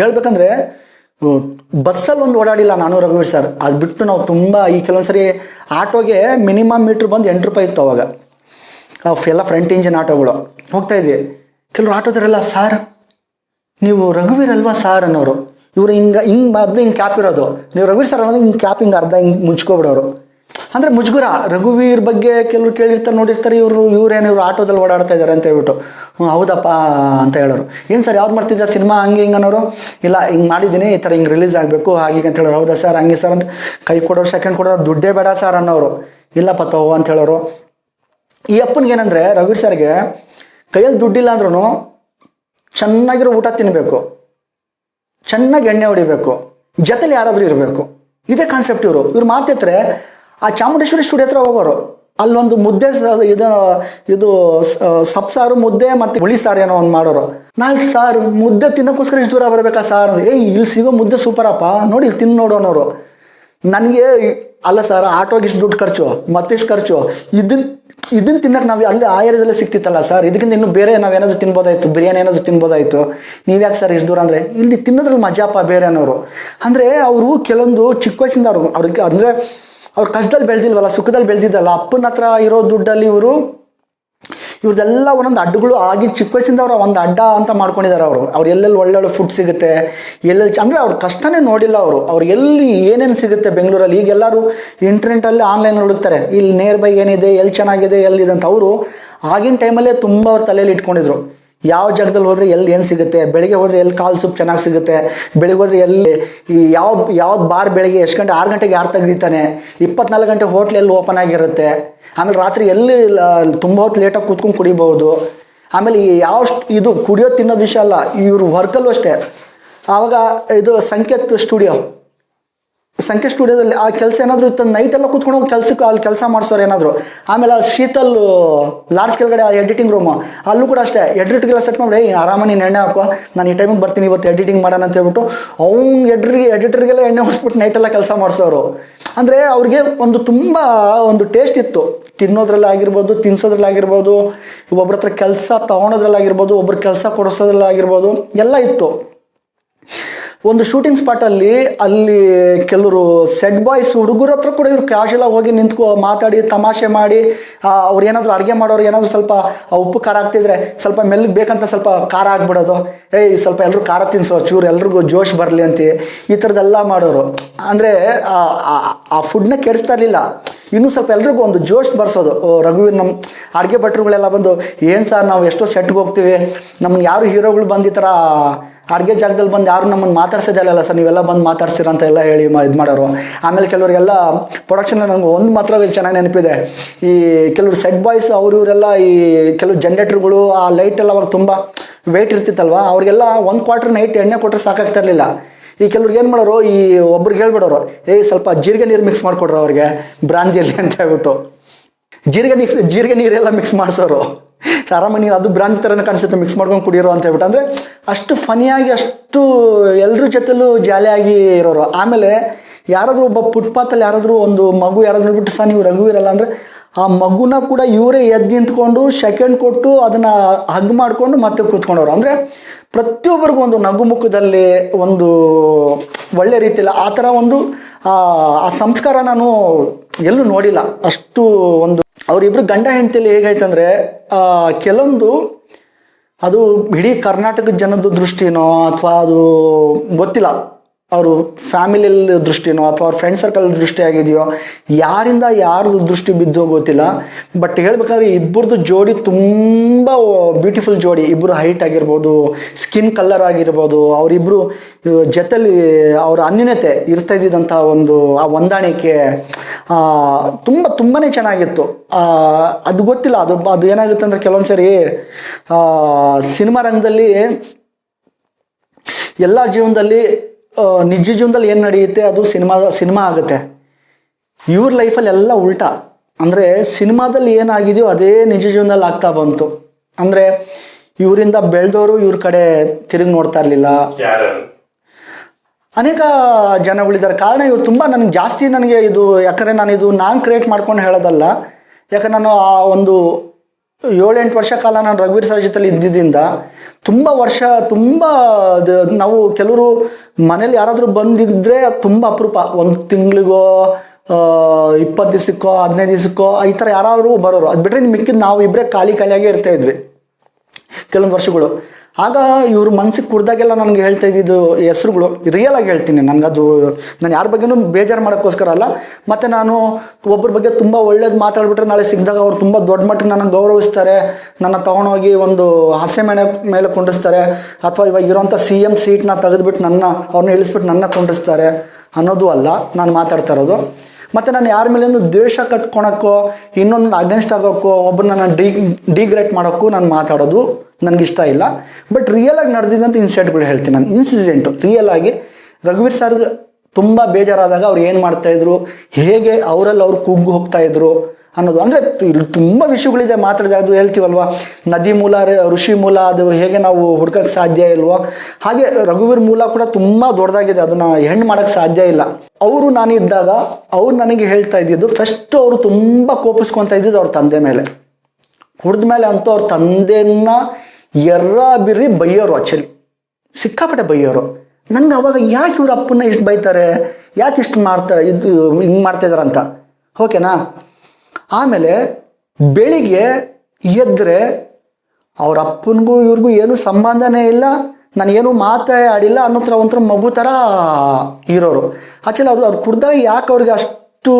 ಹೇಳ್ಬೇಕಂದ್ರೆ ಬಸ್ಸಲ್ಲಿ ಒಂದು ಓಡಾಡಿಲ್ಲ ನಾನು ರಘುವೀರ್ ಸರ್. ಅದು ಬಿಟ್ಟು ನಾವು ತುಂಬ ಈ ಕೆಲವೊಂದು ಸರಿ ಆಟೋಗೆ ಮಿನಿಮಮ್ ಮೀಟ್ರ್ ಬಂದು ಎಂಟು ರೂಪಾಯಿ ಇತ್ತು ಅವಾಗ. ಅವ್ ಎಲ್ಲ ಫ್ರಂಟ್ ಇಂಜಿನ್ ಆಟೋಗಳು. ಹೋಗ್ತಾ ಇದ್ವಿ. ಕೆಲವರು ಆಟೋದರೆಲ್ಲ ಸಾರ್, ನೀವು ರಘುವೀರ್ ಅಲ್ವಾ ಸಾರ್? ಅನ್ನೋರು. ಇವರು ಹಿಂಗೆ ಹಿಂಗೆ ಅರ್ಧ ಹಿಂಗೆ ಕ್ಯಾಪ್ ಇರೋದು. ನೀವು ರಘುವೀರ್ ಸರ್ ಅನ್ನೋದು ಹಿಂಗೆ ಕ್ಯಾಪ್ ಹಿಂಗೆ ಅರ್ಧ ಹಿಂಗೆ ಮುಚ್ಕೊಬಿಡೋರು. ಅಂದರೆ ಮುಜುಗುರ. ರಘುವೀರ್ ಬಗ್ಗೆ ಕೆಲವರು ಕೇಳಿರ್ತಾರೆ, ನೋಡಿರ್ತಾರೆ, ಇವರು, ಇವ್ರೇನು ಇವರು ಆಟೋದಲ್ಲಿ ಓಡಾಡ್ತಾ ಇದ್ದಾರೆ ಅಂತ ಹೇಳ್ಬಿಟ್ಟು. ಹ್ಞೂ ಹೌದಪ್ಪ ಅಂತ ಹೇಳೋರು. ಏನು ಸರ್, ಯಾವ್ದು ಮಾಡ್ತಿದ್ರೆ? ಸಿನಿಮಾ ಹಂಗೆ ಹಿಂಗೆ ಅನ್ನೋರು? ಇಲ್ಲ, ಹಿಂಗೆ ಮಾಡಿದ್ದೀನಿ ಈ ಥರ ಹಿಂಗೆ ರಿಲೀಸ್ ಆಗಬೇಕು, ಹಾಗೆ ಅಂತ ಹೇಳೋರು. ಹೌದಾ ಸರ್, ಹಂಗೆ ಸರ್ ಅಂತ ಕೈ ಕೊಡೋರು ಸೆಕೆಂಡ್ ಕೊಡೋರು, ದುಡ್ಡೇ ಬೇಡ ಸರ್ ಅನ್ನೋರು. ಇಲ್ಲಪ್ಪ ತಗೋ ಅಂತ ಹೇಳೋರು. ಈ ಅಪ್ಪನಿಗೆ ಏನಂದರೆ ರಘುವೀರ್ ಸರ್ಗೆ ಕೈಯಲ್ಲಿ ದುಡ್ಡಿಲ್ಲ ಅಂದ್ರೂ ಚೆನ್ನಾಗಿರೋ ಊಟ ತಿನ್ನಬೇಕು ಚೆನ್ನಾಗಿ ಎಣ್ಣೆ ಹೊಡಿಬೇಕು. ಜೊತೆಲಿ ಯಾರಾದರೂ ಇರಬೇಕು. ಇದೇ ಕಾನ್ಸೆಪ್ಟ್ ಇವರು. ಇವ್ರು ಮಾತಾಡ್ತಾರೆ ಆ ಚಾಮುಂಡೇಶ್ವರಿ ಸ್ಟುಡಿಯೋ ಹತ್ರ ಹೋಗೋರು. ಅಲ್ಲೊಂದು ಮುದ್ದೆ ಇದು ಇದು ಸಪ್ಸಾರು ಮುದ್ದೆ ಮತ್ತೆ ಹುಳಿ ಸಾರು ಏನೋ ಒಂದು ಮಾಡೋರು. ನಾಲ್ಕು ಸಾರು ಮುದ್ದೆ ತಿನ್ನೋಕ್ಕೋಸ್ಕರ ಇಷ್ಟು ದೂರ ಬರಬೇಕಾ ಸಾರ್? ಏಯ್ ಇಲ್ಲಿ ಸಿಗೋ ಮುದ್ದೆ ಸೂಪರಪ್ಪ. ನೋಡಿ, ಇಲ್ಲಿ ತಿನ್ನು ನೋಡೋಣವ್ರು ನನಗೆ ಅಲ್ಲ ಸರ್, ಆಟೋಗೆ ಇಷ್ಟು ದುಡ್ಡು ಖರ್ಚು, ಮತ್ತಿಷ್ಟು ಖರ್ಚು. ಇದನ್ನ ಇದನ್ನ ತಿನ್ನಕ್ಕೆ ನಾವು ಅಲ್ಲಿ ಆ ಏರಿಯಾದಲ್ಲೇ ಸಿಕ್ತಿತ್ತಲ್ಲ ಸರ್? ಇದಕ್ಕಿಂತ ಇನ್ನು ಬೇರೆ ನಾವೇನಾದ್ರು ತಿನ್ಬೋದಾಯ್ತು, ಬಿರಿಯಾನಿ ಏನಾದರೂ ತಿನ್ಬೋದಾಯ್ತು? ನೀವು ಯಾಕೆ ಸರ್ ಇಷ್ಟು ದೂರ ಅಂದರೆ? ಇಲ್ಲಿ ತಿನ್ನೋದ್ರಲ್ಲಿ ಮಜಾಪ ಬೇರೆ ಅನ್ನೋರು. ಅಂದರೆ ಅವರು ಕೆಲವೊಂದು ಚಿಕ್ಕ ವಯಸ್ಸಿಂದ ಅವರು, ಅವ್ರಿಗೆ ಅಂದರೆ ಅವ್ರ ಕಷ್ಟದಲ್ಲಿ ಬೆಳೆದಿಲ್ವಲ್ಲ, ಸುಖದಲ್ಲಿ ಬೆಳೆದಿದ್ದಲ್ಲ, ಅಪ್ಪನ ಹತ್ರ ಇರೋ ದುಡ್ಡಲ್ಲಿ ಇವರು ಇವ್ರದ್ದೆಲ್ಲ ಒಂದೊಂದು ಅಡ್ಡುಗಳು ಆಗಿ ಚಿಕ್ಕ ವಯಸ್ಸಿಂದ ಅವ್ರು ಒಂದು ಅಡ್ಡ ಅಂತ ಮಾಡ್ಕೊಂಡಿದ್ದಾರೆ ಅವರು. ಅವ್ರು ಎಲ್ಲೆಲ್ಲಿ ಒಳ್ಳೊಳ್ಳೆ ಫುಡ್ ಸಿಗುತ್ತೆ, ಎಲ್ಲೆಲ್ಲಿ ಅಂದರೆ ಅವ್ರ ಕಷ್ಟನೇ ನೋಡಿಲ್ಲ ಅವರು. ಅವ್ರು ಎಲ್ಲಿ ಏನೇನು ಸಿಗುತ್ತೆ ಬೆಂಗಳೂರಲ್ಲಿ, ಈಗ ಎಲ್ಲರೂ ಇಂಟರ್ನೆಟಲ್ಲಿ ಆನ್ಲೈನ್ ಹುಡುಕ್ತಾರೆ. ಇಲ್ಲಿ ನಿಯರ್ ಬೈ ಏನಿದೆ, ಎಲ್ಲಿ ಚೆನ್ನಾಗಿದೆ, ಎಲ್ಲಿದೆ ಅಂತ. ಅವರು ಆಗಿನ ಟೈಮಲ್ಲೇ ತುಂಬ ಅವ್ರ ತಲೆಯಲ್ಲಿ ಇಟ್ಕೊಂಡಿದ್ರು. ಯಾವ ಜಾಗದಲ್ಲಿ ಹೋದರೆ ಎಲ್ಲಿ ಏನು ಸಿಗುತ್ತೆ? ಬೆಳಿಗ್ಗೆ ಹೋದರೆ ಎಲ್ಲಿ ಕಾಲು ಸೂಪ್ ಚೆನ್ನಾಗಿ ಸಿಗುತ್ತೆ? ಬೆಳಿಗ್ಗೆ ಹೋದರೆ ಎಲ್ಲಿ ಈ ಯಾವ ಯಾವ್ದು ಬಾರ್ ಬೆಳಿಗ್ಗೆ ಎಷ್ಟು ಗಂಟೆ, ಆರು ಗಂಟೆಗೆ ಯಾರು ತೆಗ್ದಿತಾನೆ ಇಪ್ಪತ್ನಾಲ್ಕು ಗಂಟೆ ಹೋಟ್ಲ್ ಎಲ್ಲಿ ಓಪನ್ ಆಗಿರುತ್ತೆ? ಆಮೇಲೆ ರಾತ್ರಿ ಎಲ್ಲಿ ತುಂಬ ಹೊತ್ತು ಲೇಟಾಗಿ ಕೂತ್ಕೊಂಡು ಕುಡಿಬೋದು ಆಮೇಲೆ ಈ ಯಾವ ಇದು ಕುಡಿಯೋದು ತಿನ್ನೋದು ವಿಷಯ ಅಲ್ಲ, ಇವರು ವರ್ಕಲ್ಲೂ ಅಷ್ಟೇ. ಆವಾಗ ಇದು ಸಂಕೇತ್ ಸ್ಟುಡಿಯೋ. ಸಂಖ್ಯೆ ಸ್ಟುಡಿಯೋದಲ್ಲಿ ಆ ಕೆಲಸ ಏನಾದರೂ ಇತ್ತು ನೈಟೆಲ್ಲ ಕೂತ್ಕೊಂಡು ಹೋಗಿ ಕೆಲ್ಸಕ್ಕೆ ಅಲ್ಲಿ ಕೆಲಸ ಮಾಡಿಸೋರು ಏನಾದರೂ. ಆಮೇಲೆ ಆ ಶೀತಲ್ ಲಾರ್ಜ್ ಕೆಳಗಡೆ ಆ ಎಡಿಟಿಂಗ್ ರೂಮು ಅಲ್ಲೂ ಕೂಡ ಅಷ್ಟೇ ಎಡಿಟ್ಗೆಲ್ಲ ಸೆಟ್ ಮಾಡಿ "ಏಯ್, ಆರಾಮ ನೀನು ಎಣ್ಣೆ ಹಾಕೋ ನಾನು ಈ ಟೈಮಿಗೆ ಬರ್ತೀನಿ ಇವತ್ತು ಎಡಿಟಿಂಗ್ ಮಾಡೋಣ ಅಂತ ಹೇಳ್ಬಿಟ್ಟು ಅವ್ನು ಎಡ್ರಿಗೆ ಎಡಿಟರ್ಗೆಲ್ಲ ಎಣ್ಣೆ ಹೊಡಿಸ್ಬಿಟ್ಟು ನೈಟೆಲ್ಲ ಕೆಲಸ ಮಾಡಿಸೋರು. ಅಂದರೆ ಅವ್ರಿಗೆ ಒಂದು ತುಂಬ ಒಂದು ಟೇಸ್ಟ್ ಇತ್ತು. ತಿನ್ನೋದ್ರಲ್ಲಿ ಆಗಿರ್ಬೋದು ತಿನ್ಸೋದ್ರಲ್ಲಿ ಆಗಿರ್ಬೋದು ಒಬ್ಬರ ಹತ್ರ ಕೆಲಸ ತೊಗೊಳೋದ್ರಲ್ಲಿ ಆಗಿರ್ಬೋದು ಒಬ್ಬರು ಕೆಲಸ ಕೊಡಿಸೋದ್ರಲ್ಲಿ ಆಗಿರ್ಬೋದು ಎಲ್ಲ ಇತ್ತು. ಒಂದು ಶೂಟಿಂಗ್ ಸ್ಪಾಟಲ್ಲಿ ಅಲ್ಲಿ ಕೆಲವರು ಸೆಟ್ ಬಾಯ್ಸ್ ಹುಡುಗರ ಹತ್ರ ಕೂಡ ಇವರು ಕ್ಯಾಶುಯಲ್ ಆಗಿ ಹೋಗಿ ನಿಂತ್ಕೊ, ಮಾತಾಡಿ, ತಮಾಷೆ ಮಾಡಿ ಅವ್ರು ಏನಾದರೂ ಅಡುಗೆ ಮಾಡೋರು ಏನಾದರೂ ಸ್ವಲ್ಪ ಉಪ್ಪು ಖಾರ ಹಾಕ್ತಿದ್ರೆ ಸ್ವಲ್ಪ ಮೆಲ್ಲಗೆ ಬೇಕಂತ ಸ್ವಲ್ಪ ಖಾರ ಹಾಕ್ಬಿಡೋದು ಏಯ್, ಸ್ವಲ್ಪ ಎಲ್ಲರೂ ಖಾರ ತಿನ್ಸೋ, ಚೂರು ಎಲ್ರಿಗೂ ಜೋಶ್ ಬರಲಿ ಅಂತ. ಈ ಥರದ್ದೆಲ್ಲ ಮಾಡೋರು. ಅಂದರೆ, ಆ ಫುಡ್ನ ಕೆಡಿಸ್ತಾ ಇರಲಿಲ್ಲ. ಇನ್ನೂ ಸ್ವಲ್ಪ ಎಲ್ರಿಗೂ ಒಂದು ಜೋಶ್ ಬರ್ಸೋದು. ಓ ರಘುವೀರ್ ನಮ್ಮ ಅಡುಗೆ ಭಟ್ರುಗಳೆಲ್ಲ ಬಂದು, ಏನು ಸರ್ ನಾವು ಎಷ್ಟೋ ಸೆಟ್ಗೆ ಹೋಗ್ತೀವಿ. ನಮ್ಮನ್ನು ಯಾರು ಹೀರೋಗಳು ಬಂದು ಈ ಥರ ಅಡುಗೆ ಜಾಗದಲ್ಲಿ ಬಂದು ಯಾರು ನಮ್ಮನ್ನು ಮಾತಾಡ್ಸೋದಿಲ್ಲ ಸರ್, ನೀವೆಲ್ಲ ಬಂದು ಮಾತಾಡ್ಸಿರ ಅಂತ ಎಲ್ಲ ಹೇಳಿ ಇದು ಮಾಡೋರು. ಆಮೇಲೆ ಕೆಲವರಿಗೆಲ್ಲ ಪ್ರೊಡಕ್ಷನ್ ನನಗೆ ಒಂದು ಮಾತ್ರ ಚೆನ್ನಾಗಿ ನೆನಪಿದೆ. ಈ ಕೆಲವರು ಸೆಟ್ ಬಾಯ್ಸ್ ಅವರು ಇವರೆಲ್ಲ ಈ ಕೆಲವು ಜನ್ರೇಟ್ರುಗಳು ಆ ಲೈಟ್ ಎಲ್ಲ ಅವಾಗ ತುಂಬ ವೆಯ್ಟ್ ಇರ್ತಿತ್ತಲ್ವ, ಅವ್ರಿಗೆಲ್ಲ ಒಂದು ಕ್ವಾರ್ಟರ್ ನೈಟ್ ಎಣ್ಣೆ ಕೊಟ್ಟರೆ ಸಾಕಾಗ್ತಾ ಇರಲಿಲ್ಲ. ಈ ಕೆಲವ್ರಿಗೆ ಏನು ಮಾಡೋರು, ಈ ಒಬ್ರಿಗೆ ಹೇಳ್ಬಿಡೋರು ಏಯ್ ಸ್ವಲ್ಪ ಜೀರಿಗೆ ನೀರು ಮಿಕ್ಸ್ ಮಾಡಿಕೊಡ್ರು ಅವ್ರಿಗೆ, ಬ್ರಾಂದಿಯಲ್ಲಿ ಅಂತ ಹೇಳ್ಬಿಟ್ಟು. ಜೀರಿಗೆ ಮಿಕ್ಸ್ ಜೀರಿಗೆ ನೀರೆಲ್ಲ ಮಿಕ್ಸ್ ಮಾಡಿಸೋರು. ಆರಾಮ ನೀರು, ಅದು ಬ್ರಾಂಚ್ ಥರನೇ ಕಾಣಿಸುತ್ತೆ ಮಿಕ್ಸ್ ಮಾಡ್ಕೊಂಡು ಕುಡಿಯೋರು ಅಂತ ಹೇಳ್ಬಿಟ್ಟು. ಅಂದರೆ ಅಷ್ಟು ಫನಿಯಾಗಿ, ಅಷ್ಟು ಎಲ್ಲರ ಜೊತೆಲೂ ಜಾಲಿಯಾಗಿ ಇರೋರು. ಆಮೇಲೆ ಯಾರಾದರೂ ಒಬ್ಬ ಫುಟ್ಪಾತಲ್ಲಿ ಯಾರಾದರೂ ಒಂದು ಮಗು ಯಾರಾದರೂ ನೋಡ್ಬಿಟ್ಟು ಸಹ ನೀವು ರಘುವೀರಲ್ಲ ಅಂದರೆ ಆ ಮಗುನ ಕೂಡ ಇವರೇ ಎದ್ದು ನಿಂತ್ಕೊಂಡು ಸೆಕೆಂಡ್ ಕೊಟ್ಟು ಅದನ್ನು ಹಗ್ ಮಾಡಿಕೊಂಡು ಮತ್ತೆ ಕೂತ್ಕೊಂಡವ್ರು. ಅಂದರೆ ಪ್ರತಿಯೊಬ್ಬರಿಗೂ ಒಂದು ನಗುಮುಖದಲ್ಲಿ ಒಂದು ಒಳ್ಳೆ ರೀತಿಯಲ್ಲಿ ಆ ಥರ ಒಂದು, ಆ ಸಂಸ್ಕಾರ ನಾನು ಎಲ್ಲೂ ನೋಡಿಲ್ಲ. ಅಷ್ಟು ಒಂದು ಅವರಿಬ್ಬರು ಗಂಡ ಹೆಂಡತಿಯಲ್ಲಿ ಹೇಗಾಯ್ತಂದರೆ ಕೆಲವೊಂದು ಅದು ಇಡೀ ಕರ್ನಾಟಕದ ಜನದ ದೃಷ್ಟಿನೋ ಅಥವಾ ಅದು ಗೊತ್ತಿಲ್ಲ. ಅವರು ಫ್ಯಾಮಿಲಿಯಲ್ಲಿ ದೃಷ್ಟಿನೋ ಅಥವಾ ಅವ್ರ ಫ್ರೆಂಡ್ ಸರ್ಕಲ್ ದೃಷ್ಟಿ ಆಗಿದೆಯೋ, ಯಾರಿಂದ ಯಾರ್ದು ದೃಷ್ಟಿ ಬಿದ್ದೋ ಗೊತ್ತಿಲ್ಲ. ಬಟ್ ಹೇಳ್ಬೇಕಾದ್ರೆ ಇಬ್ಬರದು ಜೋಡಿ ತುಂಬ ಬ್ಯೂಟಿಫುಲ್ ಜೋಡಿ. ಇಬ್ಬರು ಹೈಟ್ ಆಗಿರ್ಬೋದು ಸ್ಕಿನ್ ಕಲರ್ ಆಗಿರ್ಬೋದು ಅವರಿಬ್ಬರು ಜೊತೆಲಿ ಅವರ ಅನ್ಯೂನ್ಯತೆ ಇರ್ತಾ ಇದ್ದಿದ್ದಂಥ ಒಂದು, ಆ ಹೊಂದಾಣಿಕೆ ತುಂಬ ತುಂಬಾ ಚೆನ್ನಾಗಿತ್ತು. ಅದು ಗೊತ್ತಿಲ್ಲ. ಅದು ಅದು ಏನಾಗುತ್ತೆ ಅಂದರೆ ಕೆಲವೊಂದು ಸರಿ ಸಿನಿಮಾ ರಂಗದಲ್ಲಿ ಎಲ್ಲ ಜೀವನದಲ್ಲಿ ನಿಜ ಜೀವನದಲ್ಲಿ ಏನು ನಡೆಯುತ್ತೆ? ಅದು ಸಿನಿಮಾ ಸಿನಿಮಾ ಆಗುತ್ತೆ. ಇವ್ರ ಲೈಫಲ್ಲಿ ಎಲ್ಲ ಉಲ್ಟಾ. ಅಂದರೆ ಸಿನಿಮಾದಲ್ಲಿ ಏನಾಗಿದೆಯೋ ಅದೇ ನಿಜ ಜೀವನದಲ್ಲಿ ಆಗ್ತಾ ಬಂತು. ಅಂದರೆ ಇವರಿಂದ ಬೆಳೆದವರು ಇವ್ರ ಕಡೆ ತಿರುಗಿ ನೋಡ್ತಾ ಇರಲಿಲ್ಲ. ಅನೇಕ ಜನಗಳಿದ್ದಾರೆ ಕಾರಣ ಇವ್ರು ತುಂಬ ನನಗೆ ಜಾಸ್ತಿ ನನಗೆ ಇದು ಯಾಕಂದರೆ ನಾನು ಇದು ನಾನು ಕ್ರಿಯೇಟ್ ಮಾಡ್ಕೊಂಡು ಹೇಳೋದಲ್ಲ. ಯಾಕಂದ್ರೆ ನಾನು ಆ ಒಂದು ಏಳೆಂಟು ವರ್ಷ ಕಾಲ ನಾನು ರಘುವೀರ್ ಸರ್ ಜೊತೆಲಿ ಇದ್ದಿದ್ದರಿಂದ ತುಂಬ ವರ್ಷ, ತುಂಬ ನಾವು ಕೆಲವರು ಮನೇಲಿ ಯಾರಾದರೂ ಬಂದಿದ್ದರೆ ತುಂಬ ಅಪರೂಪ. ಒಂದು ತಿಂಗಳಿಗೋ ಇಪ್ಪತ್ತು ದಿವಸಕ್ಕೋ, ಹದಿನೈದು ದಿವಸಕ್ಕೋ ಈ ಥರ ಯಾರಾದರೂ ಬರೋರು. ಅದು ಬಿಟ್ಟರೆ ಮಿಕ್ಕಿದ್ದು ನಾವು ಇಬ್ಬರೇ ಖಾಲಿ, ಖಾಲಿಯಾಗೇ ಇರ್ತಾ ಇದ್ವಿ. ಕೆಲವೊಂದು ವರ್ಷಗಳು. ಆಗ ಇವ್ರ ಮನ್ಸಿಗೆ ಕುಡ್ದಾಗೆಲ್ಲ ನನಗೆ ಹೇಳ್ತಾ ಇದ್ದಿದ್ದು ಹೆಸರುಗಳು. ರಿಯಲ್ ಆಗಿ ಹೇಳ್ತೀನಿ. ನನಗದು, ನಾನು ಯಾರ ಬಗ್ಗೆನೂ ಬೇಜಾರು ಮಾಡೋಕ್ಕೋಸ್ಕರ ಅಲ್ಲ. ಮತ್ತು ನಾನು ಒಬ್ಬರ ಬಗ್ಗೆ ತುಂಬ ಒಳ್ಳೇದು ಮಾತಾಡ್ಬಿಟ್ರೆ ನಾಳೆ ಸಿಕ್ಕಿದಾಗ ಅವ್ರು ತುಂಬ ದೊಡ್ಡ ಮಟ್ಟಿಗೆ ನನಗೆ ಗೌರವಿಸ್ತಾರೆ. ನನ್ನ ತೊಗೊಂಡೋಗಿ ಒಂದು ಹಾಸ್ಯ ಮೇಳೆ ಮೇಲೆ ಕುಂಡಿಸ್ತಾರೆ. ಅಥವಾ ಇವಾಗ ಇರೋಂಥ ಸಿ ಎಂ ಸೀಟ್ನ ತೆಗೆದುಬಿಟ್ಟು ನನ್ನ ಅವ್ರನ್ನ ಇಳಿಸ್ಬಿಟ್ಟು ನನ್ನ ಕುಂಡಿಸ್ತಾರೆ ಅನ್ನೋದು ಅಲ್ಲ. ನಾನು ಮಾತಾಡ್ತಾ ಇರೋದು. ಮತ್ತು ನಾನು ಯಾರ ಮೇಲೇನು ದ್ವೇಷ ಕಟ್ಕೊಳಕ್ಕೋ, ಇನ್ನೊಂದು ಅಗೇನ್ಸ್ಟ್ ಆಗೋಕ್ಕೋ ಒಬ್ಬರನ್ನ ಡಿ ಡಿಗ್ರೇಟ್ ಮಾಡೋಕ್ಕೂ ನಾನು ಮಾತಾಡೋದು ನನಗಿಷ್ಟ ಇಲ್ಲ. ಬಟ್ ರಿಯಲ್ ಆಗಿ ನಡೆದಿದ್ದಂಥ ಇನ್ಸಿಡೆಂಟ್ಗಳು ಹೇಳ್ತೀನಿ ನಾನು. ಇನ್ಸಿಡೆಂಟು ರಿಯಲ್ ಆಗಿ ರಘುವೀರ್ ಸರ್ ತುಂಬ ಬೇಜಾರಾದಾಗ ಅವ್ರು ಏನು ಮಾಡ್ತಾಯಿದ್ರು ಹೇಗೆ ಅವರಲ್ಲಿ ಅವ್ರು ಕುಗ್ಗು ಹೋಗ್ತಾ ಇದ್ರು? ಅನ್ನೋದು. ಅಂದರೆ ಇಲ್ಲಿ ತುಂಬ ವಿಷಯಗಳಿದೆ ಮಾತಾಡಿದೆ ಅದು ಹೇಳ್ತೀವಲ್ವ? ನದಿ ಮೂಲ ಋಷಿ ಮೂಲ, ಅದು ಹೇಗೆ ನಾವು ಹುಡ್ಕೋಕ್ಕೆ ಸಾಧ್ಯ ಇಲ್ವೋ? ಹಾಗೆ ರಘುವೀರ್ ಮೂಲ ಕೂಡ ತುಂಬ ದೊಡ್ಡದಾಗಿದೆ, ಅದನ್ನು ಹೆಣ್ಣು ಮಾಡೋಕ್ಕೆ ಸಾಧ್ಯ ಇಲ್ಲ. ಅವರು ನಾನು ಇದ್ದಾಗ, ಅವ್ರು ನನಗೆ ಹೇಳ್ತಾ ಇದ್ದಿದ್ದು ಫಸ್ಟ್ ಅವರು ತುಂಬ ಕೋಪಿಸ್ಕೊತಾ ಇದ್ದಿದ್ದು ಅವ್ರ ತಂದೆ ಮೇಲೆ. ಕುಡ್ದ ಮೇಲೆ ಅಂತೂ ಅವ್ರ ತಂದೆಯನ್ನು ಎರ್ರ ಬಿರ್ರಿ ಬೈಯೋರು ಆ್ಯಕ್ಚುಲಿ ಸಿಕ್ಕಾಪಟ್ಟೆ ಬೈಯೋರು. ನಂಗೆ ಅವಾಗ ಯಾಕೆ ಇವ್ರ ಅಪ್ಪನ್ನ ಇಷ್ಟು ಬೈತಾರೆ? ಯಾಕೆ ಇಷ್ಟು ಮಾಡ್ತಾ, ಇದು ಹಿಂಗೆ ಮಾಡ್ತಾಯಿದಾರಂತ ಓಕೆನಾ ಆಮೇಲೆ ಬೆಳಿಗ್ಗೆ ಎದ್ದರೆ ಅವ್ರ ಅಪ್ಪನಿಗೂ ಇವ್ರಿಗೂ ಏನು ಸಂಬಂಧನೇ ಇಲ್ಲ, ನಾನು ಏನು ಮಾತೇ ಆಡಿಲ್ಲ ಅನ್ನೋ ಥರ ಒಂಥರ ಮಗು ಥರ ಇರೋರು. ಆಕ್ಚುಲಿ ಅವ್ರು ಅವ್ರು ಕುಡ್ದಾಗ ಯಾಕೆ ಅವ್ರಿಗೆ ಅಷ್ಟು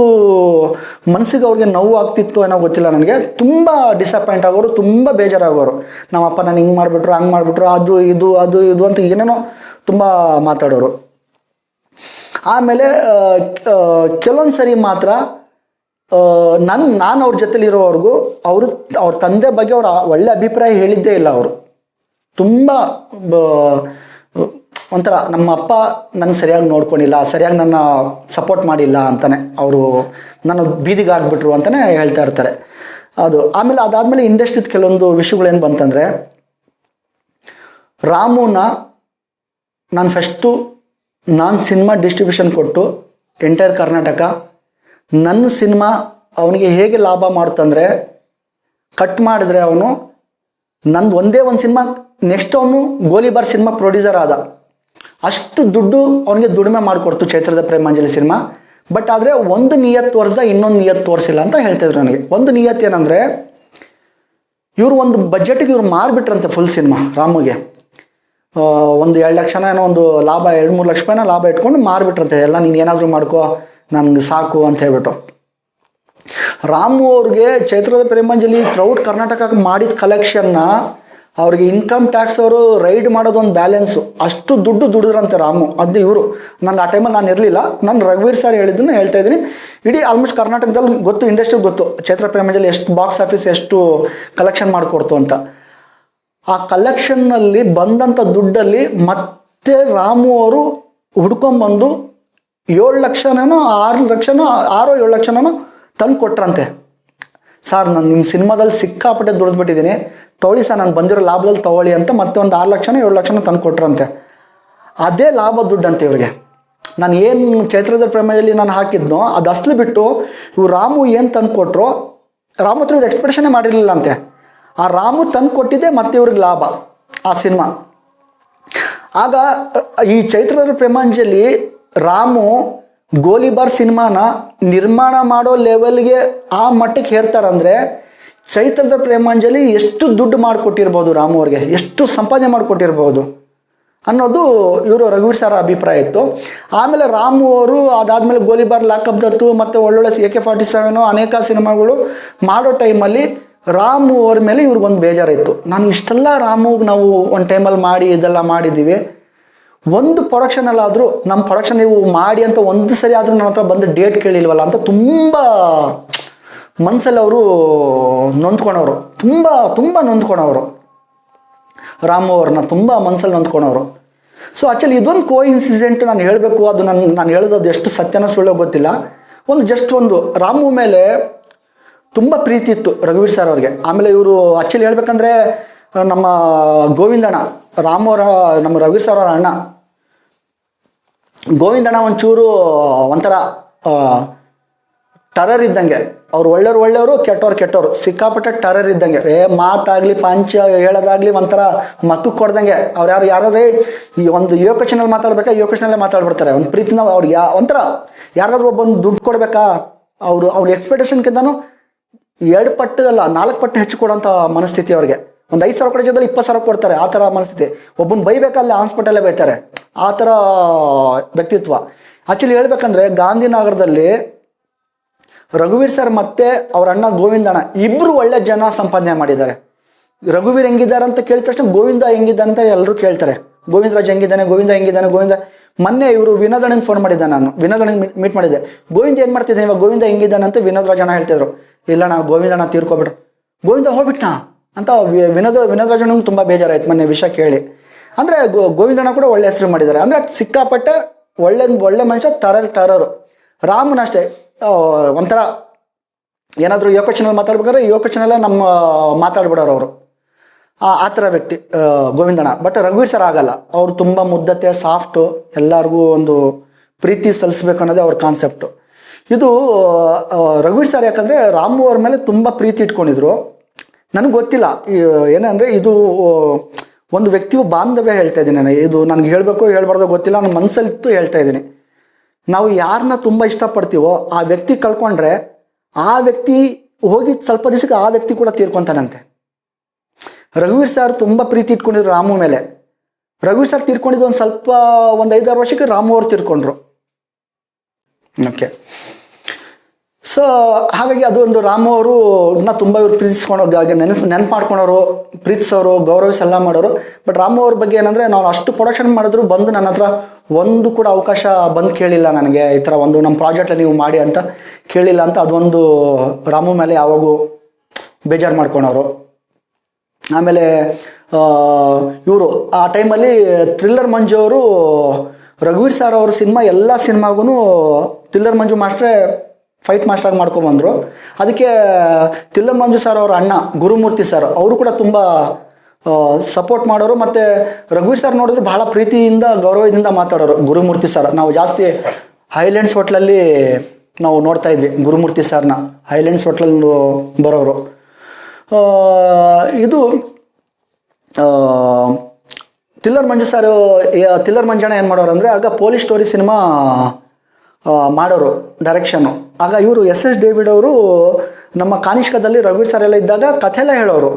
ಮನಸ್ಸಿಗೆ ಅವ್ರಿಗೆ ನೋವು ಆಗ್ತಿತ್ತು ಅನ್ನೋ ಗೊತ್ತಿಲ್ಲ ನನಗೆ. ತುಂಬ ಡಿಸಪಾಯಿಂಟ್ ಆಗೋರು, ತುಂಬ ಬೇಜಾರಾಗೋರು. ನಮ್ಮಪ್ಪ ನಾನು ಹಿಂಗೆ ಮಾಡಿಬಿಟ್ರು, ಹಂಗೆ ಮಾಡಿಬಿಟ್ರು, ಅದು, ಇದು ಅದು, ಇದು ಅಂತ ಏನೇನೋ ತುಂಬ ಮಾತಾಡೋರು. ಆಮೇಲೆ ಕೆಲವೊಂದು ಸರಿ ಮಾತ್ರ ನನ್ನ ನಾನು ಅವ್ರ ಜೊತೆಲಿರೋವರೆಗೂ ಅವರು, ಅವ್ರ ತಂದೆ ಬಗ್ಗೆ ಅವ್ರ ಒಳ್ಳೆ ಅಭಿಪ್ರಾಯ ಹೇಳಿದ್ದೇ ಇಲ್ಲ ಅವರು. ತುಂಬ ಒಂಥರ ನಮ್ಮ ಅಪ್ಪ ನನ್ನ ಸರಿಯಾಗಿ ನೋಡ್ಕೊಂಡಿಲ್ಲ, ಸರಿಯಾಗಿ ನನ್ನ ಸಪೋರ್ಟ್ ಮಾಡಿಲ್ಲ ಅಂತಾನೆ ಅವರು ನನ್ನ ಬೀದಿಗೆ ಆಗ್ಬಿಟ್ರು ಅಂತಲೇ ಹೇಳ್ತಾ ಇರ್ತಾರೆ. ಅದು, ಆಮೇಲೆ ಅದಾದಮೇಲೆ ಇಂಡಸ್ಟ್ರಿದ ಕೆಲವೊಂದು ವಿಷಯಗಳೇನು ಬಂತಂದರೆ, ರಾಮುನ ನಾನು ಫಸ್ಟು ನಾನು ಸಿನಿಮಾ ಡಿಸ್ಟ್ರಿಬ್ಯೂಷನ್ ಕೊಟ್ಟು ಎಂಟೈರ್ ಕರ್ನಾಟಕ ನನ್ನ ಸಿನಿಮಾ ಅವನಿಗೆ ಹೇಗೆ ಲಾಭ ಮಾಡ್ತಂದರೆ ಕಟ್ ಮಾಡಿದ್ರೆ ಅವನು, ನಂದು ಒಂದೇ ಒಂದು ಸಿನಿಮಾ ನೆಕ್ಸ್ಟ್ ಅವನು ಗೋಲಿಬಾರ್ ಸಿನಿಮಾ ಪ್ರೊಡ್ಯೂಸರ್ ಆದ. ಅಷ್ಟು ದುಡ್ಡು ಅವನಿಗೆ ದುಡಿಮೆ ಮಾಡಿಕೊಡ್ತು ಚೈತ್ರದ ಪ್ರೇಮಾಂಜಲಿ ಸಿನಿಮಾ. ಬಟ್ ಆದರೆ ಒಂದು ನಿಯತ್ ತೋರಿಸ್ದ ಇನ್ನೊಂದು ನಿಯತ್ತು ತೋರಿಸಿಲ್ಲ ಅಂತ ಹೇಳ್ತಿದ್ರು ನನಗೆ. ಒಂದು ನಿಯತ್ತು ಏನಂದರೆ, ಇವರು ಒಂದು ಬಜೆಟ್ಗೆ ಇವ್ರು ಮಾರಿಬಿಟ್ರಂತೆ ಫುಲ್ ಸಿನಿಮಾ, ರಾಮುಗೆ. ಒಂದು ಎರಡು ಲಕ್ಷನ ಏನೋ ಒಂದು ಲಾಭ, ಎರಡು ಮೂರು ಲಕ್ಷ ರೂಪಾಯಿನ ಲಾಭ ಇಟ್ಕೊಂಡು ಮಾರಿಬಿಟ್ರಂತೆ. ಎಲ್ಲ ನೀನು ಏನಾದರೂ ಮಾಡ್ಕೋ ನನಗೆ ಸಾಕು ಅಂತ ಹೇಳ್ಬಿಟ್ಟು. ರಾಮು ಅವ್ರಿಗೆ ಚೈತ್ರದ ಪ್ರೇಮಾಂಜಲಿ ಥ್ರೌಟ್ ಕರ್ನಾಟಕ ಮಾಡಿದ ಕಲೆಕ್ಷನ್ನ ಅವ್ರಿಗೆ ಇನ್ಕಮ್ ಟ್ಯಾಕ್ಸ್ ಅವರು ರೈಡ್ ಮಾಡೋದೊಂದು ಬ್ಯಾಲೆನ್ಸು ಅಷ್ಟು ದುಡ್ಡು ದುಡಿದ್ರಂತೆ ರಾಮು, ಅದು ಇವರು. ನಂಗೆ ಆ ಟೈಮಲ್ಲಿ ನಾನು ಇರಲಿಲ್ಲ. ನಾನು ರಘುವೀರ್ ಸರ್ ಹೇಳಿದ್ದನ್ನು ಹೇಳ್ತಾ ಇದ್ದೀನಿ. ಇಡೀ ಆಲ್ಮೋಸ್ಟ್ ಕರ್ನಾಟಕದಲ್ಲಿ ಗೊತ್ತು ಇಂಡಸ್ಟ್ರಿ ಗೊತ್ತು. ಚೈತ್ರ ಪ್ರೇಮಾಂಜಲಿ ಎಷ್ಟು ಬಾಕ್ಸ್ ಆಫೀಸ್ ಎಷ್ಟು ಕಲೆಕ್ಷನ್ ಮಾಡಿಕೊಡ್ತು ಅಂತ. ಆ ಕಲೆಕ್ಷನ್ನಲ್ಲಿ ಬಂದಂಥ ದುಡ್ಡಲ್ಲಿ ಮತ್ತೆ ರಾಮು ಅವರು ಹುಡ್ಕೊಂಬಂದು ಏಳು ಲಕ್ಷನೋ ಆರು ಲಕ್ಷನೋ ಆರೋ ಏಳು ಲಕ್ಷನೋ ತಂದು ಕೊಟ್ರಂತೆ. ಸರ್, ನಾನು ನಿಮ್ಮ ಸಿನಿಮಾದಲ್ಲಿ ಸಿಕ್ಕಾಪಟ್ಟೆ ದುಡಿದ್ಬಿಟ್ಟಿದ್ದೀನಿ ತೊಗೊಳ್ಳಿ ಸರ್, ನಾನು ಬಂದಿರೋ ಲಾಭದಲ್ಲಿ ತೊಗೊಳ್ಳಿ ಅಂತ ಮತ್ತೆ ಒಂದು ಆರು ಲಕ್ಷನೋ ಏಳು ಲಕ್ಷನೋ ತಂದು ಕೊಟ್ರಂತೆ. ಅದೇ ಲಾಭ ದುಡ್ಡಂತೆ ಇವ್ರಿಗೆ. ನಾನು ಏನು ಚೈತ್ರದ ಪ್ರಮೇಯದಲ್ಲಿ ನಾನು ಹಾಕಿದ್ನೋ ಅದು ಅಸ್ಲು ಬಿಟ್ಟು ಇವು ರಾಮು ಏನು ತಂದು ಕೊಟ್ಟರು ರಾಮು ಹತ್ರ ಇವ್ರು ಮಾಡಿರಲಿಲ್ಲ ಅಂತೆ ಆ ರಾಮು ತಂದು ಕೊಟ್ಟಿದ್ದೆ ಮತ್ತೆ ಇವ್ರಿಗೆ ಲಾಭ, ಆ ಸಿನಿಮಾ. ಆಗ ಈ ಚೈತ್ರದ ಪ್ರೇಮಾಂಜಲಿ ರಾಮು ಗೋಲಿಬಾರ್ ಸಿನಿಮಾನ ನಿರ್ಮಾಣ ಮಾಡೋ ಲೆವೆಲ್ಗೆ ಆ ಮಟ್ಟಕ್ಕೆ ಹೇಳ್ತಾರಂದ್ರೆ ಚೈತ್ರದ ಪ್ರೇಮಾಂಜಲಿ ಎಷ್ಟು ದುಡ್ಡು ಮಾಡಿಕೊಟ್ಟಿರ್ಬೋದು ರಾಮು ಅವ್ರಿಗೆ? ಎಷ್ಟು ಸಂಪಾದನೆ ಮಾಡಿಕೊಟ್ಟಿರ್ಬೋದು? ಅನ್ನೋದು ಇವರು ರಘುವೀರ್ ಸರ್ ಅಭಿಪ್ರಾಯ ಇತ್ತು. ಆಮೇಲೆ ರಾಮು ಅವರು ಅದಾದಮೇಲೆ ಗೋಲಿಬಾರ್ ಲಾಕಪ್ ದತ್ತು ಮತ್ತು ಒಳ್ಳೊಳ್ಳೆ ಎ ಕೆ ಫಾರ್ಟಿ ಸೆವೆನು ಅನೇಕ ಸಿನಿಮಾಗಳು ಮಾಡೋ ಟೈಮಲ್ಲಿ ರಾಮು ಅವ್ರ ಮೇಲೆ ಇವ್ರಿಗೊಂದು ಬೇಜಾರಿತ್ತು. ನಾನು ಇಷ್ಟೆಲ್ಲ ರಾಮುಗೆ ನಾವು ಒಂದು ಟೈಮಲ್ಲಿ ಮಾಡಿ, ಇದೆಲ್ಲ ಮಾಡಿದ್ದೀವಿ ಒಂದು ಪ್ರೊಡಕ್ಷನಲ್ಲಾದರೂ ನಮ್ಮ ಪ್ರೊಡಕ್ಷನ್ ನೀವು ಮಾಡಿ ಅಂತ ಒಂದು ಸರಿ ಆದರೂ ನನ್ನ ಹತ್ರ ಬಂದು ಡೇಟ್ ಕೇಳಿಲ್ವಲ್ಲ ಅಂತ ತುಂಬ ಮನಸ್ಸಲ್ಲಿ ಅವರು ನೊಂದ್ಕೊಳೋರು ತುಂಬ ತುಂಬ ನೊಂದ್ಕೊಳೋರು ರಾಮು ಅವ್ರನ್ನ ತುಂಬ ಮನಸ್ಸಲ್ಲಿ ನೊಂದ್ಕೊಳೋರು ಸೊ ಆ್ಯಕ್ಚುಲಿ ಇದೊಂದು ಕೋ ಇನ್ಸಿಡೆಂಟ್ ನಾನು ಹೇಳಬೇಕು, ಅದು ನಾನು ನಾನು ಹೇಳೋದು ಎಷ್ಟು ಸತ್ಯನೋ ಸುಳ್ಳೋ ಗೊತ್ತಿಲ್ಲ. ಒಂದು ಜಸ್ಟ್ ಒಂದು, ರಾಮು ಮೇಲೆ ತುಂಬ ಪ್ರೀತಿ ಇತ್ತು ರಘುವೀರ್ ಸರ್ ಅವ್ರಿಗೆ. ಆಮೇಲೆ ಇವರು ಆ್ಯಕ್ಚುಲಿ ಹೇಳ್ಬೇಕಂದ್ರೆ ನಮ್ಮ ಗೋವಿಂದಣ್ಣ. ರಾಮು ಅವರ ನಮ್ಮ ರವಿ ಸರ್ ಅವರ ಅಣ್ಣ. ಗೋವಿಂದಣ್ಣ ಒಂಚೂರು ಒಂಥರ ಟರರ್ ಇದ್ದಂಗೆ ಅವ್ರು ಒಳ್ಳೆಯವ್ರು ಒಳ್ಳೆಯವರು ಕೆಟ್ಟವ್ರು ಕೆಟ್ಟವ್ರು. ಸಿಕ್ಕಾಪಟ್ಟೆ ಟರರ್ ಇದ್ದಂಗೆ ಏ, ಮಾತಾಗಲಿ, ಪಂಚ ಹೇಳೋದಾಗಲಿ ಒಂಥರ ಮಕ್ಕಕ್ಕೆ ಕೊಡ್ದಂಗೆ. ಅವ್ರು ಯಾರು ಯಾರೇ ಈ ಒಂದು ಯೋಕೇಶನಲ್ಲಿ ಮಾತಾಡ್ಬೇಕಾ ಯೋಕೇಶನಲ್ಲೇ ಮಾತಾಡ್ಬಿಡ್ತಾರೆ. ಒಂದು ಪ್ರೀತಿನ ಅವ್ರಿಗೆ ಯಾ, ಒಂಥರ ಯಾರಾದ್ರೂ ಒಬ್ಬೊಂದು ದುಡ್ಡು ಕೊಡಬೇಕಾ? ಅವರು ಅವ್ರ ಎಕ್ಸ್ಪೆಕ್ಟೇಷನ್ಗಿಂತನೂ ಎರಡು ಪಟ್ಟು ಅಲ್ಲ, ನಾಲ್ಕು ಪಟ್ಟು ಹೆಚ್ಚು ಕೊಡೋಂಥ ಮನಸ್ಥಿತಿ ಅವ್ರಿಗೆ. ಒಂದು ಐದು ಸಾವಿರ ಕೊಡೋ ಜೊತೆಲಿ ಇಪ್ಪತ್ತು ಸಾವಿರ ಕೊಡ್ತಾರೆ, ಆ ಥರ ಮನಸ್ಥಿತಿ. ಒಬ್ಬನ ಬೈಬೇಕಲ್ಲ ಹಾಸ್ಪಿಟಲೇ ಬೈತಾರೆ, ಆ ಥರ ವ್ಯಕ್ತಿತ್ವ. ಆ್ಯಕ್ಚುಲಿ ಹೇಳ್ಬೇಕಂದ್ರೆ ಗಾಂಧಿನಗರದಲ್ಲಿ ರಘುವೀರ್ ಸರ್ ಮತ್ತೆ ಅವ್ರ ಅಣ್ಣ ಗೋವಿಂದಣ್ಣ ಇಬ್ಬರು ಒಳ್ಳೆ ಜನ ಸಂಪಾದನೆ ಮಾಡಿದ್ದಾರೆ. ರಘುವೀರ್ ಹೆಂಗಿದ್ದಾರೆ ಅಂತ ಕೇಳಿದ ತಕ್ಷಣ ಗೋವಿಂದ ಹೆಂಗಿದ್ದಾನೆ ಅಂತ ಎಲ್ಲರೂ ಕೇಳ್ತಾರೆ. ಗೋವಿಂದರಾಜ್ ಹೆಂಗಿದ್ದಾನೆ, ಗೋವಿಂದ ಹೆಂಗಿದ್ದಾನೆ, ಗೋವಿಂದ. ಮೊನ್ನೆ ಇವರು ವಿನೋದಣ್ಣನ ಫೋನ್ ಮಾಡಿದ್ದೆ ನಾನು. ವಿನೋದಣ್ಣ ಮೀಟ್ ಮಾಡಿದ್ದೆ. ಗೋವಿಂದ ಏನು ಮಾಡ್ತಿದ್ದೆ ಇವಾಗ? ಗೋವಿಂದ ಹೆಂಗಿದ್ದಾನೆ ಅಂತ ವಿನೋದ್ ರಾಜಣ್ಣ ಹೇಳ್ತಿದ್ರು. ಇಲ್ಲ ನಾ ಗೋವಿಂದಣ್ಣ ತೀರ್ಕೊಬಿಟ್ರು. ಗೋವಿಂದ ಹೋಗ್ಬಿಟ್ನಾ? ಅಂತ ವಿನೋದ ವಿನೋದ್ ರಾಜಣ್ಣಂಗೆ ತುಂಬ ಬೇಜಾರಾಯ್ತು ಮೊನ್ನೆ ವಿಷಯ ಕೇಳಿ. ಅಂದರೆ ಗೋವಿಂದಣ್ಣ ಕೂಡ ಒಳ್ಳೆ ಹೆಸರು ಮಾಡಿದ್ದಾರೆ. ಅಂದರೆ ಸಿಕ್ಕಾಪಟ್ಟೆ ಒಳ್ಳೆ ಒಳ್ಳೆ ಮನುಷ್ಯ ಟರರ್ ತರರು. ರಾಮನ ಅಷ್ಟೇ. ಒಂಥರ ಏನಾದರೂ ಯೋಕೇಶನಲ್ಲಿ ಮಾತಾಡ್ಬೇಕಾದ್ರೆ ಯೋಕೇಶನಲ್ಲೇ ನಮ್ಮ, ಮಾತಾಡ್ಬಿಡೋರು ಅವರು. ಆ ಥರ ವ್ಯಕ್ತಿ ಗೋವಿಂದಣ್ಣ. ಬಟ್ ರಘುವೀರ್ ಸರ್ ಆಗಲ್ಲ. ಅವ್ರು ತುಂಬ ಮುದ್ದತೆ ಸಾಫ್ಟು ಎಲ್ಲರಿಗೂ ಒಂದು ಪ್ರೀತಿ ಸಲ್ಲಿಸ್ಬೇಕು ಅನ್ನೋದೇ ಅವ್ರ ಕಾನ್ಸೆಪ್ಟು ಇದು ರಘುವೀರ್ ಸರ್ ಯಾಕಂದರೆ ರಾಮು ಅವ್ರ ಮೇಲೆ ತುಂಬ ಪ್ರೀತಿ ಇಟ್ಕೊಂಡಿದ್ರು. ನನಗೆ ಗೊತ್ತಿಲ್ಲ. ಏನಂದರೆ ಇದು ಒಂದು ವ್ಯಕ್ತಿಯು ಬಾಂಧವ್ಯ ಹೇಳ್ತಾ ಇದ್ದೀನಿ ನಾನು. ಇದು ನನಗೆ ಹೇಳಬೇಕು ಹೇಳ್ಬಾರ್ದೋ ಗೊತ್ತಿಲ್ಲ, ನನ್ನ ಮನಸ್ಸಲ್ಲಿತ್ತು ಹೇಳ್ತಾ ಇದ್ದೀನಿ. ನಾವು ಯಾರನ್ನ ತುಂಬ ಇಷ್ಟಪಡ್ತೀವೋ ಆ ವ್ಯಕ್ತಿ ಕಳ್ಕೊಂಡ್ರೆ ಆ ವ್ಯಕ್ತಿ ಹೋಗಿ ಸ್ವಲ್ಪ ದಿವಸಕ್ಕೆ ಆ ವ್ಯಕ್ತಿ ಕೂಡ ತೀರ್ಕೊಂತಾನಂತೆ. ರಘುವೀರ್ ಸರ್ ತುಂಬ ಪ್ರೀತಿ ಇಟ್ಕೊಂಡಿದ್ರು ರಾಮು ಮೇಲೆ. ರಘುವೀರ್ ಸರ್ ತೀರ್ಕೊಂಡಿದ್ದು ಒಂದು ಸ್ವಲ್ಪ, ಒಂದು ಐದಾರು ವರ್ಷಕ್ಕೆ ರಾಮು ಅವ್ರು ತೀರ್ಕೊಂಡ್ರು. ಓಕೆ. ಸೊ ಹಾಗಾಗಿ ಅದು ಒಂದು ರಾಮು ಅವರು ಇನ್ನ ತುಂಬ ಇವ್ರು ಪ್ರೀತಿಸ್ಕೊಂಡು ನೆನಪು ನೆನಪು ಮಾಡ್ಕೊಳೋರು ಪ್ರೀತಿಸೋರು ಗೌರವಿಸಿ ಎಲ್ಲ ಮಾಡೋರು. ಬಟ್ ರಾಮು ಅವ್ರ ಬಗ್ಗೆ ಏನಂದರೆ ನಾವು ಅಷ್ಟು ಪ್ರೊಡಕ್ಷನ್ ಮಾಡಿದ್ರು ಬಂದು ನನ್ನ ಹತ್ರ ಒಂದು ಕೂಡ ಅವಕಾಶ ಬಂದು ಕೇಳಿಲ್ಲ ನನಗೆ. ಈ ಥರ ಒಂದು ನಮ್ಮ ಪ್ರಾಜೆಕ್ಟಲ್ಲಿ ನೀವು ಮಾಡಿ ಅಂತ ಕೇಳಿಲ್ಲ ಅಂತ ಅದೊಂದು ರಾಮು ಮೇಲೆ ಯಾವಾಗೂ ಬೇಜಾರು ಮಾಡ್ಕೊಳೋರು ಆಮೇಲೆ ಇವರು ಆ ಟೈಮಲ್ಲಿ ಥ್ರಿಲ್ಲರ್ ಮಂಜು ಅವರು, ರಘುವೀರ್ ಸರ್ ಅವ್ರ ಸಿನಿಮಾ ಎಲ್ಲ ಸಿನಿಮಾಗೂ ಥ್ರಿಲ್ಲರ್ ಮಂಜು ಮಾಸ್ಟ್ರೇ ಫೈಟ್ ಮಾಸ್ಟರ್ ಮಾಡ್ಕೊಂಬಂದರು ಅದಕ್ಕೆ ತಿಲ್ಲಮಂಜು ಮಂಜು ಸರ್ ಅವರ ಅಣ್ಣ, ಗುರುಮೂರ್ತಿ ಸರ್ ಅವರು ಕೂಡ ತುಂಬ ಸಪೋರ್ಟ್ ಮಾಡೋರು ಮತ್ತು ರಘುವೀರ್ ಸರ್ ನೋಡಿದ್ರು ಬಹಳ ಪ್ರೀತಿಯಿಂದ, ಗೌರವದಿಂದ ಮಾತಾಡೋರು. ಗುರುಮೂರ್ತಿ ಸರ್ ನಾವು ಜಾಸ್ತಿ ಹೈಲ್ಯಾಂಡ್ಸ್ ಹೋಟ್ಲಲ್ಲಿ ನಾವು ನೋಡ್ತಾ ಇದ್ವಿ, ಗುರುಮೂರ್ತಿ ಸರ್ನ ಹೈಲ್ಯಾಂಡ್ಸ್ ಹೋಟ್ಲಲ್ಲಿ ಬರೋರು. ಇದು ತಿಲ್ಲರ್ ಮಂಜು ಸರ್ ತಿಲ್ಲರ್ ಮಂಜಣ್ಣ ಏನು ಮಾಡೋರು ಅಂದರೆ, ಆಗ ಪೊಲೀಸ್ ಸ್ಟೋರಿ ಸಿನಿಮಾ ಮಾಡೋರು ಡೈರೆಕ್ಷನ್ನು ಆಗ ಇವರು ಎಸ್ ಎಸ್ ಡೇವಿಡ್ ಅವರು ನಮ್ಮ ಕಾನಿಷ್ಕದಲ್ಲಿ ರಘುವೀರ್ ಸರ್ ಎಲ್ಲ ಇದ್ದಾಗ ಕಥೆ ಎಲ್ಲ ಹೇಳೋರು.